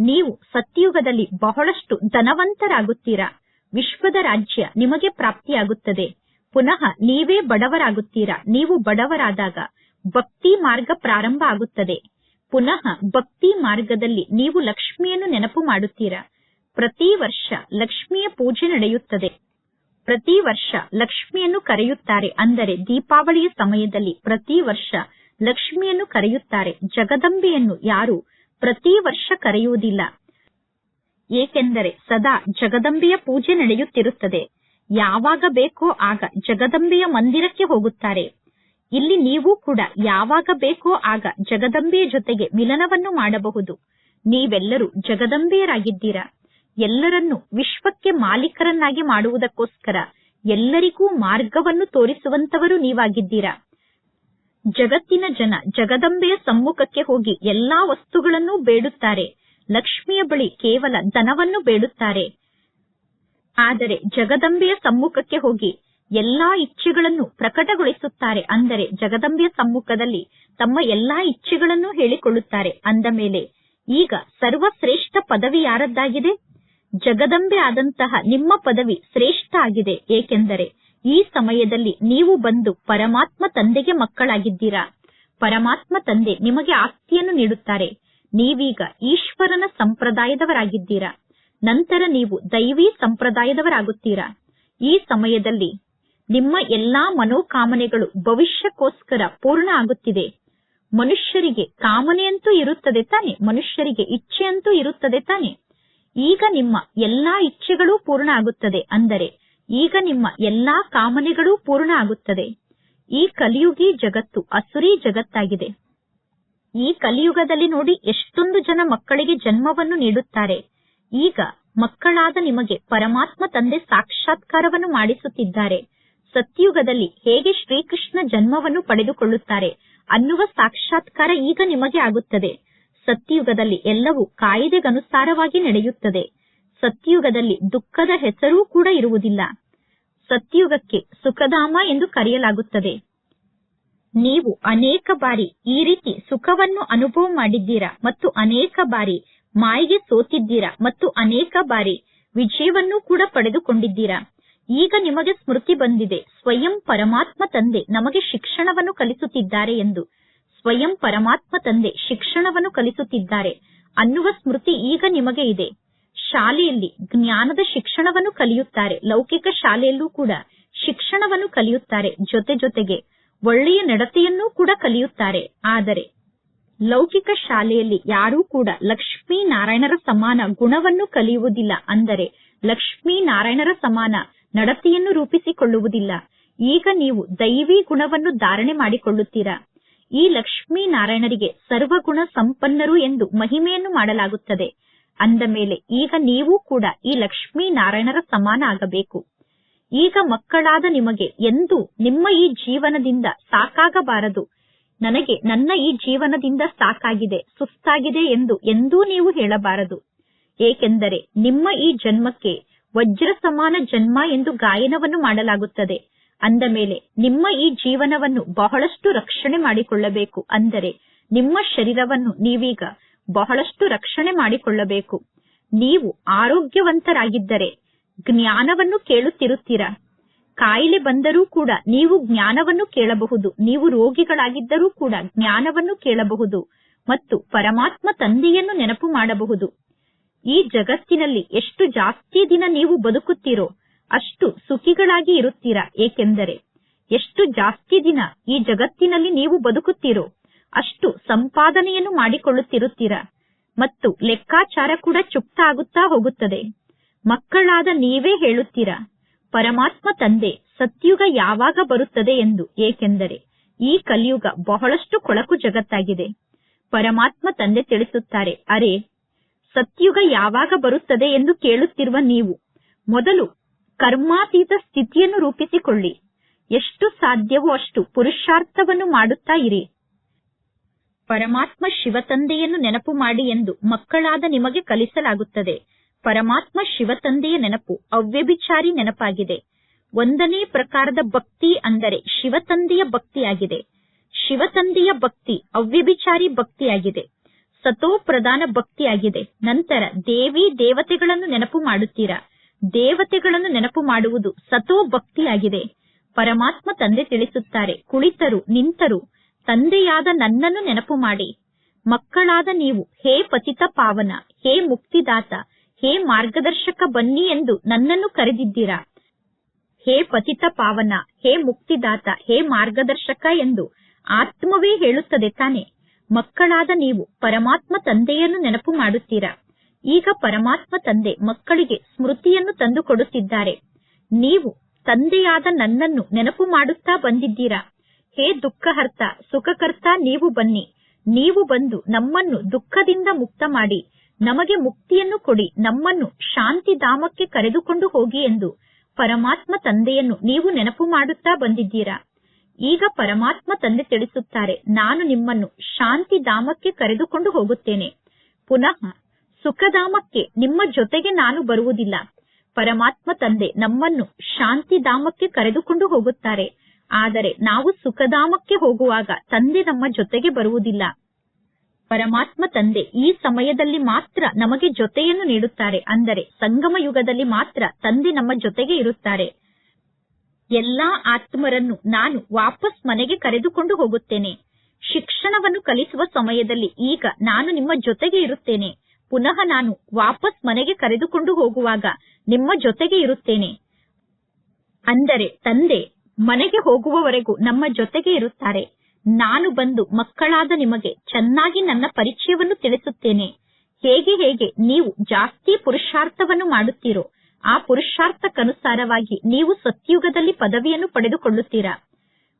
ನೀವು ಸತ್ಯುಗದಲ್ಲಿ ಬಹಳಷ್ಟು ಧನವಂತರಾಗುತ್ತೀರಾ? ವಿಶ್ವದ ರಾಜ್ಯ ನಿಮಗೆ ಪ್ರಾಪ್ತಿಯಾಗುತ್ತದೆ. ಪುನಃ ನೀವೇ ಬಡವರಾಗುತ್ತೀರಾ? ನೀವು ಬಡವರಾದಾಗ ಭಕ್ತಿ ಮಾರ್ಗ ಪ್ರಾರಂಭ ಆಗುತ್ತದೆ. ಪುನಃ ಭಕ್ತಿ ಮಾರ್ಗದಲ್ಲಿ ನೀವು ಲಕ್ಷ್ಮಿಯನ್ನು ನೆನಪು ಮಾಡುತ್ತೀರಾ? ಪ್ರತಿ ವರ್ಷ ಲಕ್ಷ್ಮಿಯ ಪೂಜೆ ನಡೆಯುತ್ತದೆ. ಪ್ರತಿ ವರ್ಷ ಲಕ್ಷ್ಮಿಯನ್ನು ಕರೆಯುತ್ತಾರೆ. ಅಂದರೆ ದೀಪಾವಳಿಯ ಸಮಯದಲ್ಲಿ ಪ್ರತಿ ವರ್ಷ ಲಕ್ಷ್ಮಿಯನ್ನು ಕರೆಯುತ್ತಾರೆ. ಜಗದಂಬೆಯನ್ನು ಯಾರು ಪ್ರತಿ ವರ್ಷ ಕರೆಯುವುದಿಲ್ಲ. ಏಕೆಂದರೆ ಸದಾ ಜಗದಂಬೆಯ ಪೂಜೆ ನಡೆಯುತ್ತಿರುತ್ತದೆ. ಯಾವಾಗ ಬೇಕೋ ಆಗ ಜಗದಂಬೆಯ ಮಂದಿರಕ್ಕೆ ಹೋಗುತ್ತಾರೆ. ಇಲ್ಲಿ ನೀವು ಕೂಡ ಯಾವಾಗ ಬೇಕೋ ಆಗ ಜಗದಂಬೆಯ ಜೊತೆಗೆ ಮಿಲನವನ್ನು ಮಾಡಬಹುದು. ನೀವೆಲ್ಲರೂ ಜಗದಂಬೆಯರಾಗಿದ್ದೀರಾ? ಎಲ್ಲರನ್ನೂ ವಿಶ್ವಕ್ಕೆ ಮಾಲೀಕರನ್ನಾಗಿ ಮಾಡುವುದಕ್ಕೋಸ್ಕರ ಎಲ್ಲರಿಗೂ ಮಾರ್ಗವನ್ನು ತೋರಿಸುವಂತವರು ನೀವಾಗಿದ್ದೀರಾ? ಜಗತ್ತಿನ ಜನ ಜಗದಂಬೆಯ ಸಮ್ಮುಖಕ್ಕೆ ಹೋಗಿ ಎಲ್ಲಾ ವಸ್ತುಗಳನ್ನೂ ಬೇಡುತ್ತಾರೆ. ಲಕ್ಷ್ಮಿಯ ಬಳಿ ಕೇವಲ ಧನವನ್ನು ಬೇಡುತ್ತಾರೆ. ಆದರೆ ಜಗದಂಬೆಯ ಸಮ್ಮುಖಕ್ಕೆ ಹೋಗಿ ಎಲ್ಲಾ ಇಚ್ಛೆಗಳನ್ನು ಪ್ರಕಟಗೊಳಿಸುತ್ತಾರೆ. ಅಂದರೆ ಜಗದಂಬೆಯ ಸಮ್ಮುಖದಲ್ಲಿ ತಮ್ಮ ಎಲ್ಲಾ ಇಚ್ಛೆಗಳನ್ನು ಹೇಳಿಕೊಳ್ಳುತ್ತಾರೆ. ಅಂದ ಮೇಲೆ, ಈಗ ಸರ್ವಶ್ರೇಷ್ಠ ಪದವಿ ಯಾರದ್ದಾಗಿದೆ? ಜಗದಂಬೆ ಆದಂತಹ ನಿಮ್ಮ ಪದವಿ ಶ್ರೇಷ್ಠ ಆಗಿದೆ. ಏಕೆಂದರೆ ಈ ಸಮಯದಲ್ಲಿ ನೀವು ಬಂದು ಪರಮಾತ್ಮ ತಂದೆಗೆ ಮಕ್ಕಳಾಗಿದ್ದೀರಾ? ಪರಮಾತ್ಮ ತಂದೆ ನಿಮಗೆ ಆಸ್ತಿಯನ್ನು ನೀಡುತ್ತಾರೆ. ನೀವೀಗ ಈಶ್ವರನ ಸಂಪ್ರದಾಯದವರಾಗಿದ್ದೀರಾ? ನಂತರ ನೀವು ದೈವಿ ಸಂಪ್ರದಾಯದವರಾಗುತ್ತೀರಾ? ಈ ಸಮಯದಲ್ಲಿ ನಿಮ್ಮ ಎಲ್ಲಾ ಮನೋಕಾಮನೆಗಳು ಭವಿಷ್ಯಕ್ಕೋಸ್ಕರ ಪೂರ್ಣ ಆಗುತ್ತಿದೆ. ಮನುಷ್ಯರಿಗೆ ಕಾಮನೆಯಂತೂ ಇರುತ್ತದೆ ತಾನೆ, ಮನುಷ್ಯರಿಗೆ ಇಚ್ಛೆಯಂತೂ ಇರುತ್ತದೆ ತಾನೆ. ಈಗ ನಿಮ್ಮ ಎಲ್ಲಾ ಇಚ್ಛೆಗಳೂ ಪೂರ್ಣ ಆಗುತ್ತದೆ ಅಂದರೆ, ಈಗ ನಿಮ್ಮ ಎಲ್ಲಾ ಕಾಮನೆಗಳೂ ಪೂರ್ಣ ಆಗುತ್ತದೆ. ಈ ಕಲಿಯುಗಿ ಜಗತ್ತು ಅಸುರಿ ಜಗತ್ತಾಗಿದೆ. ಈ ಕಲಿಯುಗದಲ್ಲಿ ನೋಡಿ ಎಷ್ಟೊಂದು ಜನ ಮಕ್ಕಳಿಗೆ ಜನ್ಮವನ್ನು ನೀಡುತ್ತಾರೆ. ಈಗ ಮಕ್ಕಳಾದ ನಿಮಗೆ ಪರಮಾತ್ಮ ತಂದೆ ಸಾಕ್ಷಾತ್ಕಾರವನ್ನು ಮಾಡಿಸುತ್ತಿದ್ದಾರೆ. ಸತ್ಯುಗದಲ್ಲಿ ಹೇಗೆ ಶ್ರೀಕೃಷ್ಣ ಜನ್ಮವನ್ನು ಪಡೆದುಕೊಳ್ಳುತ್ತಾರೆ ಅನ್ನುವ ಸಾಕ್ಷಾತ್ಕಾರ ಈಗ ನಿಮಗೆ ಆಗುತ್ತದೆ. ಸತ್ಯುಗದಲ್ಲಿ ಎಲ್ಲವೂ ಕಾಯಿದೆಗನುಸಾರವಾಗಿ ನಡೆಯುತ್ತದೆ. ಸತ್ಯುಗದಲ್ಲಿ ದುಃಖದ ಹೆಸರೂ ಕೂಡ ಇರುವುದಿಲ್ಲ. ಸತ್ಯುಗಕ್ಕೆ ಸುಖಧಾಮ ಎಂದು ಕರೆಯಲಾಗುತ್ತದೆ. ನೀವು ಅನೇಕ ಬಾರಿ ಈ ರೀತಿ ಸುಖವನ್ನು ಅನುಭವ ಮಾಡಿದ್ದೀರಾ ಮತ್ತು ಅನೇಕ ಬಾರಿ ಮಾಯಿಗೆ ಸೋತಿದ್ದೀರಾ ಮತ್ತು ಅನೇಕ ಬಾರಿ ವಿಜಯವನ್ನು ಕೂಡ ಪಡೆದುಕೊಂಡಿದ್ದೀರಾ? ಈಗ ನಿಮಗೆ ಸ್ಮೃತಿ ಬಂದಿದೆ. ಸ್ವಯಂ ಪರಮಾತ್ಮ ತಂದೆ ನಮಗೆ ಶಿಕ್ಷಣವನ್ನು ಕಲಿಸುತ್ತಿದ್ದಾರೆ ಎಂದು. ಸ್ವಯಂ ಪರಮಾತ್ಮ ತಂದೆ ಶಿಕ್ಷಣವನ್ನು ಕಲಿಸುತ್ತಿದ್ದಾರೆ. ಅನ್ನುವ ಸ್ಮೃತಿ ಈಗ ನಿಮಗೆ ಇದೆ. ಶಾಲೆಯಲ್ಲಿ ಜ್ಞಾನದ ಶಿಕ್ಷಣವನ್ನು ಕಲಿಯುತ್ತಾರೆ. ಲೌಕಿಕ ಶಾಲೆಯಲ್ಲೂ ಕೂಡ ಶಿಕ್ಷಣವನ್ನು ಕಲಿಯುತ್ತಾರೆ ಜೊತೆ ಜೊತೆಗೆ. ಒಳ್ಳೆಯ ನಡತೆಯನ್ನೂ ಕೂಡ ಕಲಿಯುತ್ತಾರೆ. ಆದರೆ ಲೌಕಿಕ ಶಾಲೆಯಲ್ಲಿ ಯಾರೂ ಕೂಡ ಲಕ್ಷ್ಮೀ ನಾರಾಯಣರ ಸಮಾನ ಗುಣವನ್ನು ಕಲಿಯುವುದಿಲ್ಲ. ಅಂದರೆ ಲಕ್ಷ್ಮೀ ನಾರಾಯಣರ ಸಮಾನ ನಡತೆಯನ್ನು ರೂಪಿಸಿಕೊಳ್ಳುವುದಿಲ್ಲ. ಈಗ ನೀವು ದೈವಿ ಗುಣವನ್ನು ಧಾರಣೆ ಮಾಡಿಕೊಳ್ಳುತ್ತೀರಾ. ಈ ಲಕ್ಷ್ಮೀ ನಾರಾಯಣರಿಗೆ ಸರ್ವಗುಣ ಸಂಪನ್ನರು ಎಂದು ಮಹಿಮೆಯನ್ನು ಮಾಡಲಾಗುತ್ತದೆ. ಅಂದ ಮೇಲೆ ಈಗ ನೀವು ಕೂಡ ಈ ಲಕ್ಷ್ಮೀ ನಾರಾಯಣರ ಸಮಾನ ಆಗಬೇಕು ಈಗ ಮಕ್ಕಳಾದ ನಿಮಗೆ ಎಂದು ನಿಮ್ಮ ಈ ಜೀವನದಿಂದ ಸಾಕಾಗಬಾರದು. ನನಗೆ ನನ್ನ ಈ ಜೀವನದಿಂದ ಸಾಕಾಗಿದೆ, ಸುಸ್ತಾಗಿದೆ ಎಂದು ಎಂದೂ ನೀವು ಹೇಳಬಾರದು. ಏಕೆಂದರೆ ನಿಮ್ಮ ಈ ಜನ್ಮಕ್ಕೆ ವಜ್ರ ಸಮಾನ ಜನ್ಮ ಎಂದು ಗಾಯನವನ್ನು ಮಾಡಲಾಗುತ್ತದೆ. ಅಂದ ಮೇಲೆ, ನಿಮ್ಮ ಈ ಜೀವನವನ್ನು ಬಹಳಷ್ಟು ರಕ್ಷಣೆ ಮಾಡಿಕೊಳ್ಳಬೇಕು. ಅಂದರೆ, ನಿಮ್ಮ ಶರೀರವನ್ನು ನೀವೀಗ ಬಹಳಷ್ಟು ರಕ್ಷಣೆ ಮಾಡಿಕೊಳ್ಳಬೇಕು. ನೀವು ಆರೋಗ್ಯವಂತರಾಗಿದ್ದರೆ ಜ್ಞಾನವನ್ನು ಕೇಳುತ್ತಿರುತ್ತೀರಾ. ಕಾಯಿಲೆ ಬಂದರೂ ಕೂಡ ನೀವು ಜ್ಞಾನವನ್ನು ಕೇಳಬಹುದು. ನೀವು ರೋಗಿಗಳಾಗಿದ್ದರೂ ಕೂಡ ಜ್ಞಾನವನ್ನು ಕೇಳಬಹುದು. ಮತ್ತು ಪರಮಾತ್ಮ ತಂದೆಯನ್ನು ನೆನಪು ಮಾಡಬಹುದು. ಈ ಜಗತ್ತಿನಲ್ಲಿ ಎಷ್ಟು ಜಾಸ್ತಿ ದಿನ ನೀವು ಬದುಕುತ್ತೀರೋ ಅಷ್ಟು ಸುಖಿಗಳಾಗಿ ಇರುತ್ತೀರಾ. ಏಕೆಂದರೆ ಎಷ್ಟು ಜಾಸ್ತಿ ದಿನ ಈ ಜಗತ್ತಿನಲ್ಲಿ ನೀವು ಬದುಕುತ್ತೀರೋ ಅಷ್ಟು ಸಂಪಾದನೆಯನ್ನು ಮಾಡಿಕೊಳ್ಳುತ್ತಿರುತ್ತೀರಾ. ಮತ್ತು ಲೆಕ್ಕಾಚಾರ ಕೂಡ ಚುಪ್ತ ಆಗುತ್ತಾ ಹೋಗುತ್ತದೆ. ಮಕ್ಕಳಾದ ನೀವೇ ಹೇಳುತ್ತೀರಾ, ಪರಮಾತ್ಮ ತಂದೆ ಸತ್ಯುಗ ಯಾವಾಗ ಬರುತ್ತದೆ ಎಂದು. ಏಕೆಂದರೆ ಈ ಕಲಿಯುಗ ಬಹಳಷ್ಟು ಕೊಳಕು ಜಗತ್ತಾಗಿದೆ. ಪರಮಾತ್ಮ ತಂದೆ ತಿಳಿಸುತ್ತಾರೆ, ಅರೆ ಸತ್ಯುಗ ಯಾವಾಗ ಬರುತ್ತದೆ ಎಂದು ಕೇಳುತ್ತಿರುವ ನೀವು, ಮೊದಲು ಕರ್ಮಾತೀತ ಸ್ಥಿತಿಯನ್ನು ರೂಪಿಸಿಕೊಳ್ಳಿ. ಎಷ್ಟು ಸಾಧ್ಯವೋ ಅಷ್ಟು ಪುರುಷಾರ್ಥವನ್ನು ಮಾಡುತ್ತಾ ಇರಿ. ಪರಮಾತ್ಮ ಶಿವತಂದೆಯನ್ನು ನೆನಪು ಮಾಡಿ ಎಂದು ಮಕ್ಕಳಾದ ನಿಮಗೆ ಕಲಿಸಲಾಗುತ್ತದೆ. ಪರಮಾತ್ಮ ಶಿವತಂದೆಯ ನೆನಪು ಅವ್ಯಭಿಚಾರಿ ನೆನಪಾಗಿದೆ. ಒಂದನೇ ಪ್ರಕಾರದ ಭಕ್ತಿ ಅಂದರೆ ಶಿವತಂದೆಯ ಭಕ್ತಿಯಾಗಿದೆ. ಶಿವತಂದೆಯ ಭಕ್ತಿ ಅವ್ಯಭಿಚಾರಿ ಭಕ್ತಿಯಾಗಿದೆ. ಸತೋ ಪ್ರಧಾನ ಭಕ್ತಿಯಾಗಿದೆ. ನಂತರ ದೇವಿ ದೇವತೆಗಳನ್ನು ನೆನಪು ಮಾಡುತ್ತೀರಾ? ದೇವತೆಗಳನ್ನು ನೆನಪು ಮಾಡುವುದು ಸತೋ ಭಕ್ತಿಯಾಗಿದೆ. ಪರಮಾತ್ಮ ತಂದೆ ತಿಳಿಸುತ್ತಾರೆ, ಕುಳಿತರು, ನಿಂತರು, ತಂದೆಯಾದ ನನ್ನನ್ನು ನೆನಪು ಮಾಡಿ. ಮಕ್ಕಳಾದ ನೀವು, ಹೇ ಪತಿತ ಪಾವನ, ಹೇ ಮುಕ್ತಿದಾತ, ಹೇ ಮಾರ್ಗದರ್ಶಕ ಬನ್ನಿ ಎಂದು ನನ್ನನ್ನು ಕರೆದಿದ್ದೀರಾ? ಹೇ ಪತಿತ ಪಾವನ, ಹೇ ಮುಕ್ತಿದಾತ, ಹೇ ಮಾರ್ಗದರ್ಶಕ ಎಂದು ಆತ್ಮವೇ ಹೇಳುತ್ತದೆ ತಾನೆ. ಮಕ್ಕಳಾದ ನೀವು ಪರಮಾತ್ಮ ತಂದೆಯನ್ನು ನೆನಪು ಮಾಡುತ್ತೀರಾ? ಈಗ ಪರಮಾತ್ಮ ತಂದೆ ಮಕ್ಕಳಿಗೆ ಸ್ಮೃತಿಯನ್ನು ತಂದು ಕೊಡುತ್ತಿದ್ದಾರೆ. ನೀವು ತಂದೆಯಾದ ನನ್ನನ್ನು ನೆನಪು ಮಾಡುತ್ತಾ ಬಂದಿದ್ದೀರಾ? ಹೇ ದುಃಖಹರ್ತ, ಸುಖಕರ್ತ ನೀವು ಬನ್ನಿ. ನೀವು ಬಂದು ನಮ್ಮನ್ನು ದುಃಖದಿಂದ ಮುಕ್ತ ಮಾಡಿ. ನಮಗೆ ಮುಕ್ತಿಯನ್ನು ಕೊಡಿ. ನಮ್ಮನ್ನು ಶಾಂತಿಧಾಮಕ್ಕೆ ಕರೆದುಕೊಂಡು ಹೋಗಿ ಎಂದು ಪರಮಾತ್ಮ ತಂದೆಯನ್ನು ನೀವು ನೆನಪು ಮಾಡುತ್ತಾ ಬಂದಿದ್ದೀರಾ? ಈಗ ಪರಮಾತ್ಮ ತಂದೆ ತಿಳಿಸುತ್ತಾರೆ, ನಾನು ನಿಮ್ಮನ್ನು ಶಾಂತಿಧಾಮಕ್ಕೆ ಕರೆದುಕೊಂಡು ಹೋಗುತ್ತೇನೆ. ಪುನಃ ಸುಖಧಾಮಕ್ಕೆ ನಿಮ್ಮ ಜೊತೆಗೆ ನಾನು ಬರುವುದಿಲ್ಲ. ಪರಮಾತ್ಮ ತಂದೆ ನಮ್ಮನ್ನು ಶಾಂತಿಧಾಮಕ್ಕೆ ಕರೆದುಕೊಂಡು ಹೋಗುತ್ತಾರೆ. ಆದರೆ ನಾವು ಸುಖಧಾಮಕ್ಕೆ ಹೋಗುವಾಗ ತಂದೆ ನಮ್ಮ ಜೊತೆಗೆ ಬರುವುದಿಲ್ಲ. ಪರಮಾತ್ಮ ತಂದೆ ಈ ಸಮಯದಲ್ಲಿ ಮಾತ್ರ ನಮಗೆ ಜೊತೆಯನ್ನು ನೀಡುತ್ತಾರೆ. ಅಂದರೆ ಸಂಗಮ ಯುಗದಲ್ಲಿ ಮಾತ್ರ ತಂದೆ ನಮ್ಮ ಜೊತೆಗೆ ಇರುತ್ತಾರೆ. ಎಲ್ಲಾ ಆತ್ಮರನ್ನು ನಾನು ವಾಪಸ್ ಮನೆಗೆ ಕರೆದುಕೊಂಡು ಹೋಗುತ್ತೇನೆ. ಶಿಕ್ಷಣವನ್ನು ಕಲಿಸುವ ಸಮಯದಲ್ಲಿ ಈಗ ನಾನು ನಿಮ್ಮ ಜೊತೆಗೆ ಇರುತ್ತೇನೆ. ಪುನಃ ನಾನು ವಾಪಸ್ ಮನೆಗೆ ಕರೆದುಕೊಂಡು ಹೋಗುವಾಗ ನಿಮ್ಮ ಜೊತೆಗೆ ಇರುತ್ತೇನೆ. ಅಂದರೆ ತಂದೆ ಮನೆಗೆ ಹೋಗುವವರೆಗೂ ನಮ್ಮ ಜೊತೆಗೆ ಇರುತ್ತಾರೆ. ನಾನು ಬಂದು ಮಕ್ಕಳಾದ ನಿಮಗೆ ಚೆನ್ನಾಗಿ ನನ್ನ ಪರಿಚಯವನ್ನು ತಿಳಿಸುತ್ತೇನೆ. ಹೇಗೆ ಹೇಗೆ ನೀವು ಜಾಸ್ತಿ ಪುರುಷಾರ್ಥವನ್ನು ಮಾಡುತ್ತೀರೋ ಆ ಪುರುಷಾರ್ಥಕ್ಕನುಸಾರವಾಗಿ ನೀವು ಸತ್ಯುಗದಲ್ಲಿ ಪದವಿಯನ್ನು ಪಡೆದುಕೊಳ್ಳುತ್ತೀರಾ?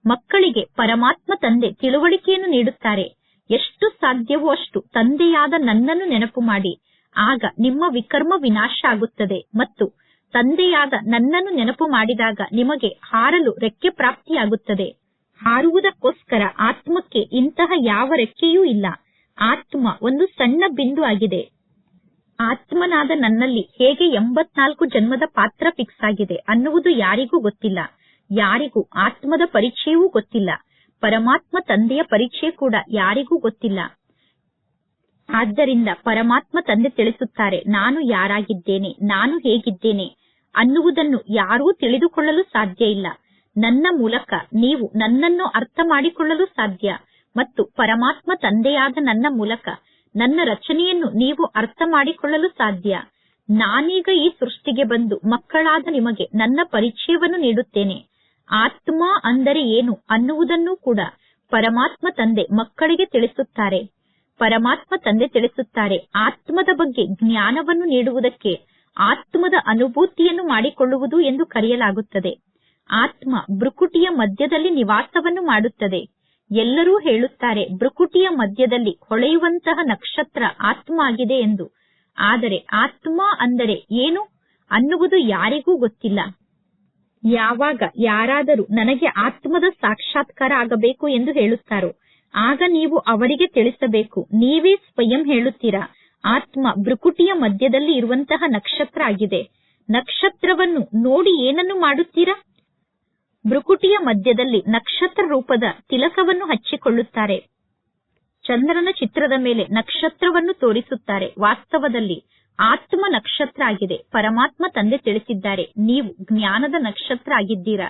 ಮಕ್ಕಳಿಗೆ ಪರಮಾತ್ಮ ತಂದೆ ತಿಳುವಳಿಕೆಯನ್ನು ನೀಡುತ್ತಾರೆ. ಎಷ್ಟು ಸಾಧ್ಯವೋ ಅಷ್ಟು ತಂದೆಯಾದ ನನ್ನನ್ನು ನೆನಪು ಮಾಡಿ. ಆಗ ನಿಮ್ಮ ವಿಕರ್ಮ ವಿನಾಶ ಆಗುತ್ತದೆ ಮತ್ತು ತಂದೆಯಾದ ನನ್ನನ್ನು ನೆನಪು ಮಾಡಿದಾಗ ನಿಮಗೆ ಹಾರಲು ರೆಕ್ಕೆ ಪ್ರಾಪ್ತಿಯಾಗುತ್ತದೆ. ಹಾರುವುದಕ್ಕೋಸ್ಕರ ಆತ್ಮಕ್ಕೆ ಇಂತಹ ಯಾವ ರೆಕ್ಕೆಯೂ ಇಲ್ಲ. ಆತ್ಮ ಒಂದು ಸಣ್ಣ ಬಿಂದು ಆಗಿದೆ. ಆತ್ಮನಾದ ನನ್ನಲ್ಲಿ ಹೇಗೆ ಎಂಬತ್ನಾಲ್ಕು ಜನ್ಮದ ಪಾತ್ರ ಫಿಕ್ಸ್ ಆಗಿದೆ ಅನ್ನುವುದು ಯಾರಿಗೂ ಗೊತ್ತಿಲ್ಲ. ಯಾರಿಗೂ ಆತ್ಮದ ಪರಿಚಯವೂ ಗೊತ್ತಿಲ್ಲ. ಪರಮಾತ್ಮ ತಂದೆಯ ಪರಿಚಯ ಕೂಡ ಯಾರಿಗೂ ಗೊತ್ತಿಲ್ಲ. ಆದ್ದರಿಂದ ಪರಮಾತ್ಮ ತಂದೆ ತಿಳಿಸುತ್ತಾರೆ, ನಾನು ಯಾರಾಗಿದ್ದೇನೆ, ನಾನು ಹೇಗಿದ್ದೇನೆ ಅನ್ನುವುದನ್ನು ಯಾರೂ ತಿಳಿದುಕೊಳ್ಳಲು ಸಾಧ್ಯ ಇಲ್ಲ. ನನ್ನ ಮೂಲಕ ನೀವು ನನ್ನನ್ನು ಅರ್ಥ ಮಾಡಿಕೊಳ್ಳಲು ಸಾಧ್ಯ. ಮತ್ತು ಪರಮಾತ್ಮ ತಂದೆಯಾದ ನನ್ನ ಮೂಲಕ ನನ್ನ ರಚನೆಯನ್ನು ನೀವು ಅರ್ಥ ಮಾಡಿಕೊಳ್ಳಲು ಸಾಧ್ಯ. ನಾನೀಗ ಈ ಸೃಷ್ಟಿಗೆ ಬಂದು ಮಕ್ಕಳಾದ ನಿಮಗೆ ನನ್ನ ಪರಿಚಯವನ್ನು ನೀಡುತ್ತೇನೆ. ಆತ್ಮ ಅಂದರೆ ಏನು ಅನ್ನುವುದನ್ನು ಕೂಡ ಪರಮಾತ್ಮ ತಂದೆ ಮಕ್ಕಳಿಗೆ ತಿಳಿಸುತ್ತಾರೆ. ಪರಮಾತ್ಮ ತಂದೆ ತಿಳಿಸುತ್ತಾರೆ ಆತ್ಮದ ಬಗ್ಗೆ ಜ್ಞಾನವನ್ನು ನೀಡುವುದಕ್ಕೆ, ಆತ್ಮದ ಅನುಭೂತಿಯನ್ನು ಮಾಡಿಕೊಳ್ಳುವುದು ಎಂದು ಕರೆಯಲಾಗುತ್ತದೆ. ಆತ್ಮ ಬೃಕುಟಿಯ ಮಧ್ಯದಲ್ಲಿ ನಿವಾಸವನ್ನು ಮಾಡುತ್ತದೆ. ಎಲ್ಲರೂ ಹೇಳುತ್ತಾರೆ ಬೃಕುಟಿಯ ಮಧ್ಯದಲ್ಲಿ ಹೊಳೆಯುವಂತಹ ನಕ್ಷತ್ರ ಆತ್ಮ ಆಗಿದೆ ಎಂದು. ಆದರೆ ಆತ್ಮ ಅಂದರೆ ಏನು ಅನ್ನುವುದು ಯಾರಿಗೂ ಗೊತ್ತಿಲ್ಲ. ಯಾವಾಗ ಯಾರಾದರೂ ನನಗೆ ಆತ್ಮದ ಸಾಕ್ಷಾತ್ಕಾರ ಆಗಬೇಕು ಎಂದು ಹೇಳುತ್ತಾರೋ, ಆಗ ನೀವು ಅವರಿಗೆ ತಿಳಿಸಬೇಕು, ನೀವೇ ಸ್ವಯಂ ಹೇಳುತ್ತೀರಾ, ಆತ್ಮ ಬೃಕುಟಿಯ ಮಧ್ಯದಲ್ಲಿ ಇರುವಂತಹ ನಕ್ಷತ್ರ ಆಗಿದೆ. ನಕ್ಷತ್ರವನ್ನು ನೋಡಿ ಏನನ್ನು ಮಾಡುತ್ತೀರಾ? ಬೃಕುಟಿಯ ಮಧ್ಯದಲ್ಲಿ ನಕ್ಷತ್ರ ರೂಪದ ತಿಲಕವನ್ನು ಹಚ್ಚಿಕೊಳ್ಳುತ್ತಾರೆ. ಚಂದ್ರನ ಚಿತ್ರದ ಮೇಲೆ ನಕ್ಷತ್ರವನ್ನು ತೋರಿಸುತ್ತಾರೆ. ವಾಸ್ತವದಲ್ಲಿ ಆತ್ಮ ನಕ್ಷತ್ರ ಆಗಿದೆ. ಪರಮಾತ್ಮ ತಂದೆ ತಿಳಿಸಿದ್ದಾರೆ. ನೀವು ಜ್ಞಾನದ ನಕ್ಷತ್ರ ಆಗಿದ್ದೀರಾ?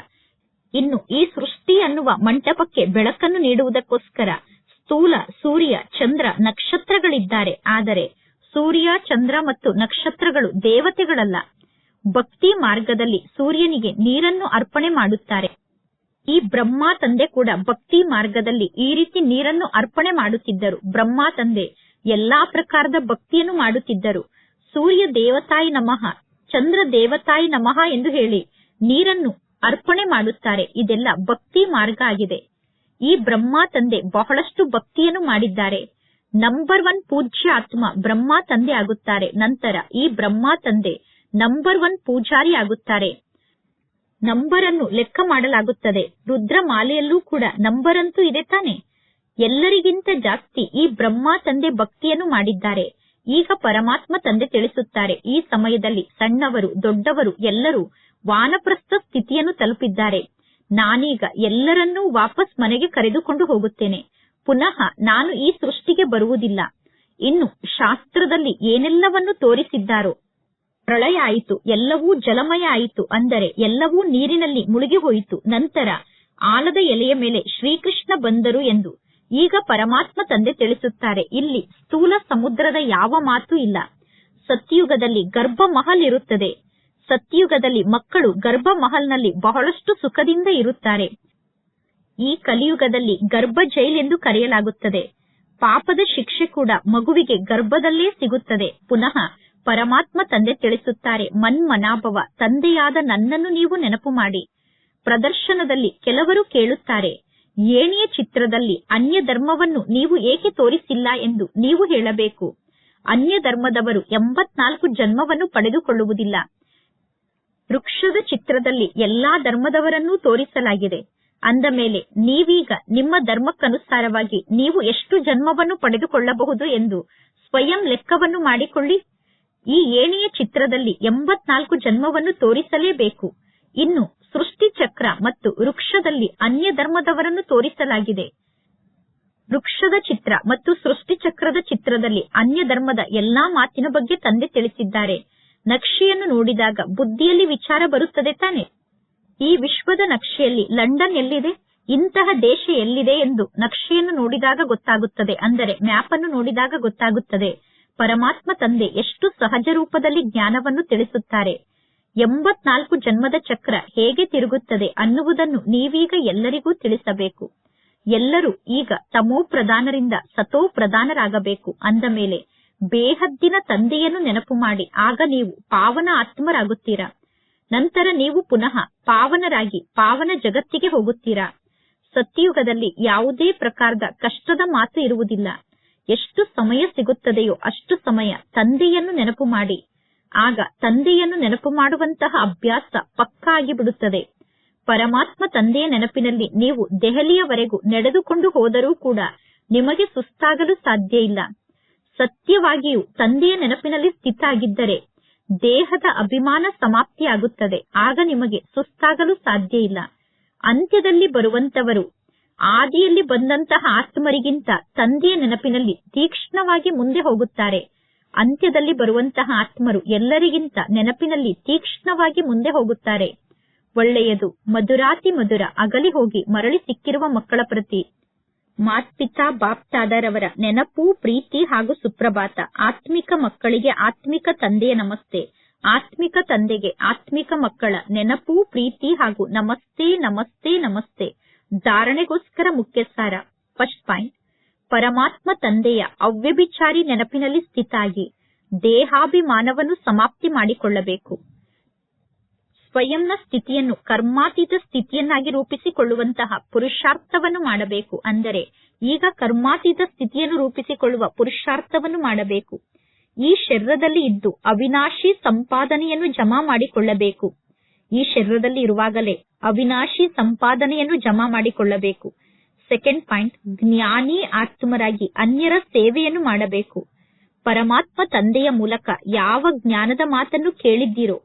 ಇನ್ನು ಈ ಸೃಷ್ಟಿ ಅನ್ನುವ ಮಂಟಪಕ್ಕೆ ಬೆಳಕನ್ನು ನೀಡುವುದಕ್ಕೋಸ್ಕರ ಸ್ಥೂಲ ಸೂರ್ಯ, ಚಂದ್ರ ನಕ್ಷತ್ರಗಳಿದ್ದಾರೆ. ಆದರೆ ಸೂರ್ಯ, ಚಂದ್ರ ಮತ್ತು ನಕ್ಷತ್ರಗಳು ದೇವತೆಗಳಲ್ಲ. ಭಕ್ತಿ ಮಾರ್ಗದಲ್ಲಿ ಸೂರ್ಯನಿಗೆ ನೀರನ್ನು ಅರ್ಪಣೆ ಮಾಡುತ್ತಾರೆ. ಈ ಬ್ರಹ್ಮ ತಂದೆ ಕೂಡ ಭಕ್ತಿ ಮಾರ್ಗದಲ್ಲಿ ಈ ರೀತಿ ನೀರನ್ನು ಅರ್ಪಣೆ ಮಾಡುತ್ತಿದ್ದರು. ಬ್ರಹ್ಮ ತಂದೆ ಎಲ್ಲಾ ಪ್ರಕಾರದ ಭಕ್ತಿಯನ್ನು ಮಾಡುತ್ತಿದ್ದರು. ಸೂರ್ಯ ದೇವತಾಯಿ ನಮಃ, ಚಂದ್ರ ದೇವತಾಯಿ ನಮಃ ಎಂದು ಹೇಳಿ ನೀರನ್ನು ಅರ್ಪಣೆ ಮಾಡುತ್ತಾರೆ. ಇದೆಲ್ಲ ಭಕ್ತಿ ಮಾರ್ಗ ಆಗಿದೆ. ಈ ಬ್ರಹ್ಮ ತಂದೆ ಬಹಳಷ್ಟು ಭಕ್ತಿಯನ್ನು ಮಾಡಿದ್ದಾರೆ. ನಂಬರ್ ಒನ್ ಪೂಜ್ಯ ಆತ್ಮ ಬ್ರಹ್ಮ ತಂದೆ ಆಗುತ್ತಾರೆ. ನಂತರ ಈ ಬ್ರಹ್ಮ ತಂದೆ ನಂಬರ್ ಒನ್ ಪೂಜಾರಿ ಆಗುತ್ತಾರೆ. ನಂಬರ್ ಅನ್ನು ಲೆಕ್ಕ ಮಾಡಲಾಗುತ್ತದೆ. ರುದ್ರ ಮಾಲೆಯಲ್ಲೂ ಕೂಡ ನಂಬರ್ ಅಂತೂ ಇದೆ ತಾನೆ. ಎಲ್ಲರಿಗಿಂತ ಜಾಸ್ತಿ ಈ ಬ್ರಹ್ಮ ತಂದೆ ಭಕ್ತಿಯನ್ನು ಮಾಡಿದ್ದಾರೆ. ಈಗ ಪರಮಾತ್ಮ ತಂದೆ ತಿಳಿಸುತ್ತಾರೆ. ಈ ಸಮಯದಲ್ಲಿ ಸಣ್ಣವರು, ದೊಡ್ಡವರು ಎಲ್ಲರೂ ವಾನಪ್ರಸ್ಥ ಸ್ಥಿತಿಯನ್ನು ತಲುಪಿದ್ದಾರೆ. ನಾನೀಗ ಎಲ್ಲರನ್ನೂ ವಾಪಸ್ ಮನೆಗೆ ಕರೆದುಕೊಂಡು ಹೋಗುತ್ತೇನೆ. ಪುನಃ ನಾನು ಈ ಸೃಷ್ಟಿಗೆ ಬರುವುದಿಲ್ಲ. ಇನ್ನು ಶಾಸ್ತ್ರದಲ್ಲಿ ಏನೆಲ್ಲವನ್ನು ತೋರಿಸಿದ್ದಾರೋ ಪ್ರಳಯ ಆಯಿತು, ಎಲ್ಲವೂ ಜಲಮಯ ಆಯಿತು ಅಂದರೆ ಎಲ್ಲವೂ ನೀರಿನಲ್ಲಿ ಮುಳುಗಿ ಹೋಯಿತು ನಂತರ ಆಲದ ಎಲೆಯ ಮೇಲೆ ಶ್ರೀಕೃಷ್ಣ ಬಂದರು ಎಂದು ಈಗ ಪರಮಾತ್ಮ ತಂದೆ ತಿಳಿಸುತ್ತಾರೆ. ಇಲ್ಲಿ ಸ್ಥೂಲ ಸಮುದ್ರದ ಯಾವ ಮಾತು ಇಲ್ಲ. ಸತ್ಯುಗದಲ್ಲಿ ಗರ್ಭ ಮಹಲ್ ಇರುತ್ತದೆ. ಸತ್ಯುಗದಲ್ಲಿ ಮಕ್ಕಳು ಗರ್ಭ ಮಹಲ್ನಲ್ಲಿ ಬಹಳಷ್ಟು ಸುಖದಿಂದ ಇರುತ್ತಾರೆ. ಈ ಕಲಿಯುಗದಲ್ಲಿ ಗರ್ಭ ಜೈಲ್ ಎಂದು ಕರೆಯಲಾಗುತ್ತದೆ. ಪಾಪದ ಶಿಕ್ಷೆ ಕೂಡ ಮಗುವಿಗೆ ಗರ್ಭದಲ್ಲೇ ಸಿಗುತ್ತದೆ. ಪುನಃ ಪರಮಾತ್ಮ ತಂದೆ ತಿಳಿಸುತ್ತಾರೆ ಮನ್ಮನಾಭವ ತಂದೆಯಾದ ನನ್ನನ್ನು ನೀವು ನೆನಪು ಮಾಡಿ. ಪ್ರದರ್ಶನದಲ್ಲಿ ಕೆಲವರು ಕೇಳುತ್ತಾರೆ, ಏಣಿಯ ಚಿತ್ರದಲ್ಲಿ ಅನ್ಯ ಧರ್ಮವನ್ನು ನೀವು ಏಕೆ ತೋರಿಸಿಲ್ಲ ಎಂದು ನೀವು ಹೇಳಬೇಕು. ಅನ್ಯ ಧರ್ಮದವರು ಎಂಬತ್ನಾಲ್ಕು ಜನ್ಮವನ್ನು ಪಡೆದುಕೊಳ್ಳುವುದಿಲ್ಲ. ವೃಕ್ಷದ ಚಿತ್ರದಲ್ಲಿ ಎಲ್ಲಾ ಧರ್ಮದವರನ್ನೂ ತೋರಿಸಲಾಗಿದೆ. ಅಂದ ಮೇಲೆ, ನೀವೀಗ ನಿಮ್ಮ ಧರ್ಮಕ್ಕನುಸಾರವಾಗಿ ನೀವು ಎಷ್ಟು ಜನ್ಮವನ್ನು ಪಡೆದುಕೊಳ್ಳಬಹುದು ಎಂದು ಸ್ವಯಂ ಲೆಕ್ಕವನ್ನು ಮಾಡಿಕೊಳ್ಳಿ. ಈ ಏಣಿಯ ಚಿತ್ರದಲ್ಲಿ ಎಂಬತ್ನಾಲ್ಕು ಜನ್ಮವನ್ನು ತೋರಿಸಲೇಬೇಕು. ಇನ್ನು ಸೃಷ್ಟಿ ಚಕ್ರ ಮತ್ತು ವೃಕ್ಷದಲ್ಲಿ ಅನ್ಯ ಧರ್ಮದವರನ್ನು ತೋರಿಸಲಾಗಿದೆ. ವೃಕ್ಷದ ಚಿತ್ರ ಮತ್ತು ಸೃಷ್ಟಿ ಚಕ್ರದ ಚಿತ್ರದಲ್ಲಿ ಅನ್ಯ ಧರ್ಮದ ಎಲ್ಲಾ ಮಾತಿನ ಬಗ್ಗೆ ತಂದೆ ತಿಳಿಸಿದ್ದಾರೆ. ನಕ್ಷೆಯನ್ನು ನೋಡಿದಾಗ ಬುದ್ಧಿಯಲ್ಲಿ ವಿಚಾರ ಬರುತ್ತದೆ ತಾನೆ. ಈ ವಿಶ್ವದ ನಕ್ಷೆಯಲ್ಲಿ ಲಂಡನ್ ಎಲ್ಲಿದೆ? ಇಂತಹ ದೇಶ ಎಲ್ಲಿದೆ ಎಂದು ನಕ್ಷೆಯನ್ನು ನೋಡಿದಾಗ ಗೊತ್ತಾಗುತ್ತದೆ. ಅಂದರೆ ಮ್ಯಾಪ್ ಅನ್ನು ನೋಡಿದಾಗ ಗೊತ್ತಾಗುತ್ತದೆ. ಪರಮಾತ್ಮ ತಂದೆ ಎಷ್ಟು ಸಹಜ ರೂಪದಲ್ಲಿ ಜ್ಞಾನವನ್ನು ತಿಳಿಸುತ್ತಾರೆ? ಎಂಬತ್ನಾಲ್ಕು ಜನ್ಮದ ಚಕ್ರ ಹೇಗೆ ತಿರುಗುತ್ತದೆ ಅನ್ನುವುದನ್ನು ನೀವೀಗ ಎಲ್ಲರಿಗೂ ತಿಳಿಸಬೇಕು. ಎಲ್ಲರೂ ಈಗ ತಮೋ ಪ್ರಧಾನರಿಂದ ಸತೋ ಪ್ರಧಾನರಾಗಬೇಕು ಅಂದ ಮೇಲೆ ಬೇಹದ್ದಿನ ತಂದೆಯನ್ನು ನೆನಪು ಮಾಡಿ ಆಗ ನೀವು ಪಾವನ ಆತ್ಮರಾಗುತ್ತೀರಾ? ನಂತರ ನೀವು ಪುನಃ ಪಾವನರಾಗಿ ಪಾವನ ಜಗತ್ತಿಗೆ ಹೋಗುತ್ತೀರಾ? ಸತ್ಯಯುಗದಲ್ಲಿ ಯಾವುದೇ ಪ್ರಕಾರದ ಕಷ್ಟದ ಮಾತು ಇರುವುದಿಲ್ಲ. ಎಷ್ಟು ಸಮಯ ಸಿಗುತ್ತದೆಯೋ ಅಷ್ಟು ಸಮಯ ತಂದೆಯನ್ನು ನೆನಪು ಮಾಡಿ. ಆಗ ತಂದೆಯನ್ನು ನೆನಪು ಮಾಡುವಂತಹ ಅಭ್ಯಾಸ ಪಕ್ಕಾ ಆಗಿಬಿಡುತ್ತದೆ. ಪರಮಾತ್ಮ ತಂದೆಯ ನೆನಪಿನಲ್ಲಿ ನೀವು ದೆಹಲಿಯವರೆಗೂ ನಡೆದುಕೊಂಡು ಹೋದರೂ ಕೂಡ ನಿಮಗೆ ಸುಸ್ತಾಗಲು ಸಾಧ್ಯ ಇಲ್ಲ. ಸತ್ಯವಾಗಿಯೂ ತಂದೆಯ ನೆನಪಿನಲ್ಲಿ ಸ್ಥಿತ ಆಗಿದ್ದರೆ ದೇಹದ ಅಭಿಮಾನ ಸಮಾಪ್ತಿಯಾಗುತ್ತದೆ. ಆಗ ನಿಮಗೆ ಸುಸ್ತಾಗಲು ಸಾಧ್ಯ ಇಲ್ಲ. ಅಂತ್ಯದಲ್ಲಿ ಬರುವಂತವರು ಆದಿಯಲ್ಲಿ ಬಂದಂತಹ ಆತ್ಮರಿಗಿಂತ ತಂದೆಯ ನೆನಪಿನಲ್ಲಿ ತೀಕ್ಷ್ಣವಾಗಿ ಮುಂದೆ ಹೋಗುತ್ತಾರೆ. ಅಂತ್ಯದಲ್ಲಿ ಬರುವಂತಹ ಆತ್ಮರು ಎಲ್ಲರಿಗಿಂತ ನೆನಪಿನಲ್ಲಿ ತೀಕ್ಷ್ಣವಾಗಿ ಮುಂದೆ ಹೋಗುತ್ತಾರೆ. ಒಳ್ಳೆಯದು, ಮಧುರಾತಿ ಮಧುರ, ಅಗಲಿ ಹೋಗಿ ಮರಳಿ ಸಿಕ್ಕಿರುವ ಮಕ್ಕಳ ಪ್ರತಿ. ಮಾತ್ಪಿತಾ ಬಾಪ್ತಾದರವರ ನೆನಪು, ಪ್ರೀತಿ ಹಾಗೂ ಸುಪ್ರಭಾತ. ಆತ್ಮಿಕ ಮಕ್ಕಳಿಗೆ ಆತ್ಮಿಕ ತಂದೆಯ ನಮಸ್ತೆ. ಆತ್ಮಿಕ ತಂದೆಗೆ ಆತ್ಮಿಕ ಮಕ್ಕಳ ನೆನಪು, ಪ್ರೀತಿ ಹಾಗೂ ನಮಸ್ತೆ ನಮಸ್ತೆ ನಮಸ್ತೆ. ಧಾರಣೆಗೋಸ್ಕರ ಮುಖ್ಯ ಸಾರ ಫಸ್ಟ್ ಪಾಯಿಂಟ್. ಪರಮಾತ್ಮ ತಂದೆಯ ಅವ್ಯಭಿಚಾರಿ ನೆನಪಿನಲ್ಲಿ ಸ್ಥಿತಾಗಿ ದೇಹಾಭಿಮಾನವನ್ನು ಸಮಾಪ್ತಿ ಮಾಡಿಕೊಳ್ಳಬೇಕು. ಸ್ವಯಂನ ಸ್ಥಿತಿಯನ್ನು ಕರ್ಮಾತೀತ ಸ್ಥಿತಿಯನ್ನಾಗಿ ರೂಪಿಸಿಕೊಳ್ಳುವಂತಹ ಪುರುಷಾರ್ಥವನ್ನು ಮಾಡಬೇಕು. ಅಂದರೆ ಈಗ ಕರ್ಮಾತೀತ ಸ್ಥಿತಿಯನ್ನು ರೂಪಿಸಿಕೊಳ್ಳುವ ಪುರುಷಾರ್ಥವನ್ನು ಮಾಡಬೇಕು. ಈ ಶರೀರದಲ್ಲಿ ಇದ್ದು ಅವಿನಾಶಿ ಸಂಪಾದನೆಯನ್ನು ಜಮಾ ಮಾಡಿಕೊಳ್ಳಬೇಕು. ಈ ಶರೀರದಲ್ಲಿ ಇರುವಾಗಲೇ ಅವಿನಾಶಿ ಸಂಪಾದನೆಯನ್ನು ಜಮಾ ಮಾಡಿಕೊಳ್ಳಬೇಕು. ಸೆಕೆಂಡ್ ಪಾಯಿಂಟ್ ಜ್ಞಾನಿ ಆತ್ಮರಾಗಿ ಅನ್ಯರ ಸೇವೆಯನ್ನು ಮಾಡಬೇಕು. ಪರಮಾತ್ಮ ತಂದೆಯ ಮೂಲಕ ಯಾವ ಜ್ಞಾನದ ಮಾತನ್ನು ಕೇಳಿದ್ದೀರೋ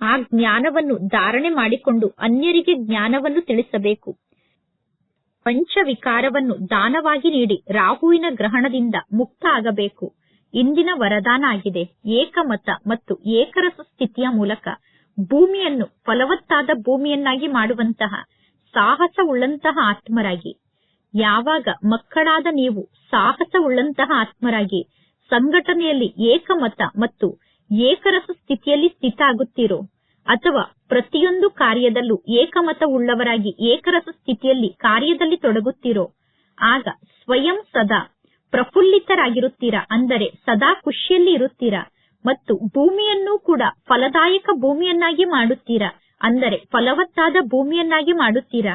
ಆ ಜ್ಞಾನವನ್ನು ಧಾರಣೆ ಮಾಡಿಕೊಂಡು ಅನ್ಯರಿಗೆ ಜ್ಞಾನವನ್ನು ತಿಳಿಸಬೇಕು. ಪಂಚವಿಕಾರವನ್ನು ದಾನವಾಗಿ ನೀಡಿ ರಾಹುವಿನ ಗ್ರಹಣದಿಂದ ಮುಕ್ತ ಆಗಬೇಕು. ಇಂದಿನ ವರದಾನ ಆಗಿದೆ. ಏಕಮತ ಮತ್ತು ಏಕರಸ ಸ್ಥಿತಿಯ ಮೂಲಕ ಭೂಮಿಯನ್ನು, ಫಲವತ್ತಾದ ಭೂಮಿಯನ್ನಾಗಿ ಮಾಡುವಂತಹ ಸಾಹಸವುಳ್ಳಂತಹ ಆತ್ಮರಾಗಿ. ಯಾವಾಗ ಮಕ್ಕಳಾದ ನೀವು ಸಾಹಸವುಳ್ಳಂತಹ ಆತ್ಮರಾಗಿ, ಸಂಘಟನೆಯಲ್ಲಿ ಏಕಮತ ಮತ್ತು ಏಕರಸ ಸ್ಥಿತಿಯಲ್ಲಿ ಸ್ಥಿತ ಆಗುತ್ತೀರೋ, ಅಥವಾ ಪ್ರತಿಯೊಂದು ಕಾರ್ಯದಲ್ಲೂ ಏಕಮತವುಳ್ಳವರಾಗಿ ಏಕರಸ ಸ್ಥಿತಿಯಲ್ಲಿ ಕಾರ್ಯದಲ್ಲಿ ತೊಡಗುತ್ತೀರೋ, ಆಗ ಸ್ವಯಂ ಸದಾ ಪ್ರಫುಲ್ಲಿತರಾಗಿರುತ್ತೀರಾ, ಅಂದರೆ ಸದಾ ಖುಷಿಯಲ್ಲಿ ಇರುತ್ತೀರಾ? ಮತ್ತು ಭೂಮಿಯನ್ನು ಕೂಡ ಫಲದಾಯಕ ಭೂಮಿಯನ್ನಾಗಿ ಮಾಡುತ್ತೀರಾ? ಅಂದರೆ ಫಲವತ್ತಾದ ಭೂಮಿಯನ್ನಾಗಿ ಮಾಡುತ್ತೀರಾ?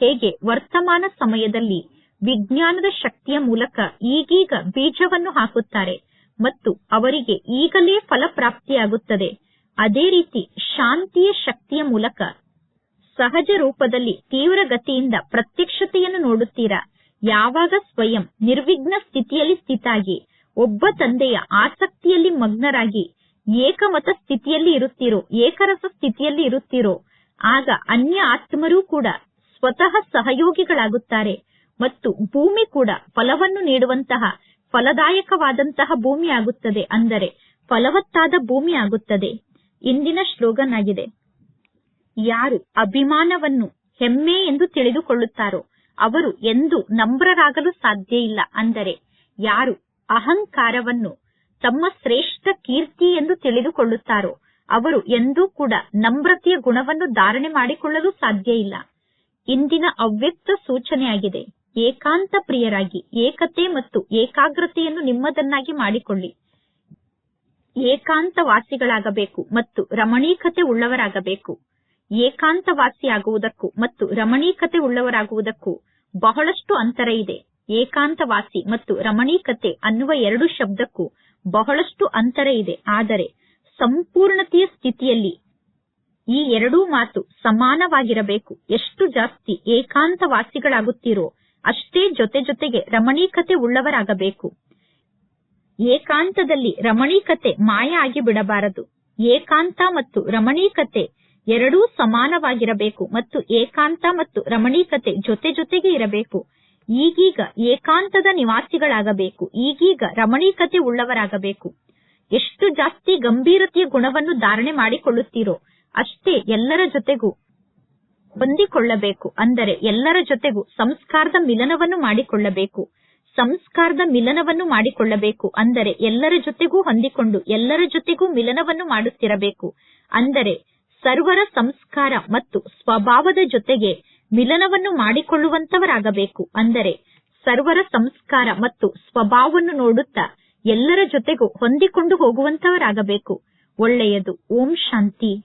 ಹೇಗೆ ವರ್ತಮಾನ ಸಮಯದಲ್ಲಿ ವಿಜ್ಞಾನದ ಶಕ್ತಿಯ ಮೂಲಕ ಈಗೀಗ ಬೀಜವನ್ನು ಹಾಕುತ್ತಾರೆ ಮತ್ತು ಅವರಿಗೆ ಈಗಲೇ ಫಲಪ್ರಾಪ್ತಿಯಾಗುತ್ತದೆ. ಅದೇ ರೀತಿ ಶಾಂತಿಯ ಶಕ್ತಿಯ ಮೂಲಕ ಸಹಜ ರೂಪದಲ್ಲಿ ತೀವ್ರ ಗತಿಯಿಂದ ಪ್ರತ್ಯಕ್ಷತೆಯನ್ನು ನೋಡುತ್ತೀರಾ? ಯಾವಾಗ ಸ್ವಯಂ ನಿರ್ವಿಘ್ನ ಸ್ಥಿತಿಯಲ್ಲಿ ಸ್ಥಿತಾಗಿ ಒಬ್ಬ ತಂದೆಯ ಆಸಕ್ತಿಯಲ್ಲಿ ಮಗ್ನರಾಗಿ ಏಕಮತ ಸ್ಥಿತಿಯಲ್ಲಿ ಇರುತ್ತೀರೋ, ಏಕರಸ ಸ್ಥಿತಿಯಲ್ಲಿ ಇರುತ್ತೀರೋ, ಆಗ ಅನ್ಯ ಆತ್ಮರೂ ಕೂಡ ಸ್ವತಃ ಸಹಯೋಗಿಗಳಾಗುತ್ತಾರೆ ಮತ್ತು ಭೂಮಿ ಕೂಡ ಫಲವನ್ನು ನೀಡುವಂತಹ ಫಲದಾಯಕವಾದಂತಹ ಭೂಮಿ ಆಗುತ್ತದೆ ಅಂದರೆ ಫಲವತ್ತಾದ ಭೂಮಿ ಆಗುತ್ತದೆ. ಇಂದಿನ ಶ್ಲೋಗನ್ ಆಗಿದೆ. ಯಾರು ಅಭಿಮಾನವನ್ನು ಹೆಮ್ಮೆ ಎಂದು ತಿಳಿದುಕೊಳ್ಳುತ್ತಾರೋ ಅವರು ಎಂದು ನಮ್ರರಾಗಲು ಸಾಧ್ಯ ಇಲ್ಲ ಅಂದರೆ ಯಾರು ಅಹಂಕಾರವನ್ನು ತಮ್ಮ ಶ್ರೇಷ್ಠ ಕೀರ್ತಿ ಎಂದು ತಿಳಿದುಕೊಳ್ಳುತ್ತಾರೋ, ಅವರು ಎಂದೂ ಕೂಡ ನಮ್ರತೆಯ ಗುಣವನ್ನು ಧಾರಣೆ ಮಾಡಿಕೊಳ್ಳಲು ಸಾಧ್ಯ ಇಲ್ಲ. ಇಂದಿನ ಅವ್ಯಕ್ತ ಸೂಚನೆಯಾಗಿದೆ, ಏಕಾಂತ ಪ್ರಿಯರಾಗಿ, ಏಕತೆ ಮತ್ತು ಏಕಾಗ್ರತೆಯನ್ನು ನಿಮ್ಮದನ್ನಾಗಿ ಮಾಡಿಕೊಳ್ಳಿ. ಏಕಾಂತವಾಸಿಗಳಾಗಬೇಕು ಮತ್ತು ರಮಣೀಕತೆ ಉಳ್ಳವರಾಗಬೇಕು. ಏಕಾಂತವಾಸಿಯಾಗುವುದಕ್ಕೂ ಮತ್ತು ರಮಣೀಕತೆ ಉಳ್ಳವರಾಗುವುದಕ್ಕೂ ಬಹಳಷ್ಟು ಅಂತರ ಇದೆ. ಏಕಾಂತವಾಸಿ ಮತ್ತು ರಮಣೀಕತೆ ಅನ್ನುವ ಎರಡು ಶಬ್ದಕ್ಕೂ ಬಹಳಷ್ಟು ಅಂತರ ಇದೆ. ಆದರೆ ಸಂಪೂರ್ಣತೆಯ ಸ್ಥಿತಿಯಲ್ಲಿ ಈ ಎರಡೂ ಮಾತು ಸಮಾನವಾಗಿರಬೇಕು. ಎಷ್ಟು ಜಾಸ್ತಿ ಏಕಾಂತವಾಸಿಗಳಾಗುತ್ತೀರೋ ಅಷ್ಟೇ ಜೊತೆ ಜೊತೆಗೆ ರಮಣೀಕತೆ ಉಳ್ಳವರಾಗಬೇಕು. ಏಕಾಂತದಲ್ಲಿ ರಮಣೀಕತೆ ಮಾಯ ಆಗಿ ಬಿಡಬಾರದು. ಏಕಾಂತ ಮತ್ತು ರಮಣೀಕತೆ ಎರಡೂ ಸಮಾನವಾಗಿರಬೇಕು ಮತ್ತು ಏಕಾಂತ ಮತ್ತು ರಮಣೀಕತೆ ಜೊತೆ ಜೊತೆಗೆ ಇರಬೇಕು. ಈಗೀಗ ಏಕಾಂತದ ನಿವಾಸಿಗಳಾಗಬೇಕು. ಈಗೀಗ ರಮಣೀಕತೆ ಉಳ್ಳವರಾಗಬೇಕು. ಎಷ್ಟು ಜಾಸ್ತಿ ಗಂಭೀರತೆಯ ಗುಣವನ್ನು ಧಾರಣೆ ಮಾಡಿಕೊಳ್ಳುತ್ತೀರೋ ಅಷ್ಟೇ ಎಲ್ಲರ ಜೊತೆಗೂ ಹೊಂದಿಕೊಳ್ಳಬೇಕು. ಅಂದರೆ ಎಲ್ಲರ ಜೊತೆಗೂ ಸಂಸ್ಕಾರದ ಮಿಲನವನ್ನು ಮಾಡಿಕೊಳ್ಳಬೇಕು. ಸಂಸ್ಕಾರದ ಮಿಲನವನ್ನು ಮಾಡಿಕೊಳ್ಳಬೇಕು. ಅಂದರೆ ಎಲ್ಲರ ಜೊತೆಗೂ ಹೊಂದಿಕೊಂಡು ಎಲ್ಲರ ಜೊತೆಗೂ ಮಿಲನವನ್ನು ಮಾಡುತ್ತಿರಬೇಕು. ಅಂದರೆ ಸರ್ವರ ಸಂಸ್ಕಾರ ಮತ್ತು ಸ್ವಭಾವದ ಜೊತೆಗೆ ಮಿಲನವನ್ನು ಮಾಡಿಕೊಳ್ಳುವಂತವರಾಗಬೇಕು. ಅಂದರೆ ಸರ್ವರ ಸಂಸ್ಕಾರ ಮತ್ತು ಸ್ವಭಾವವನ್ನು ನೋಡುತ್ತಾ ಎಲ್ಲರ ಜೊತೆಗೂ ಹೊಂದಿಕೊಂಡು ಹೋಗುವಂತವರಾಗಬೇಕು. ಒಳ್ಳೆಯದು. ಓಂ ಶಾಂತಿ.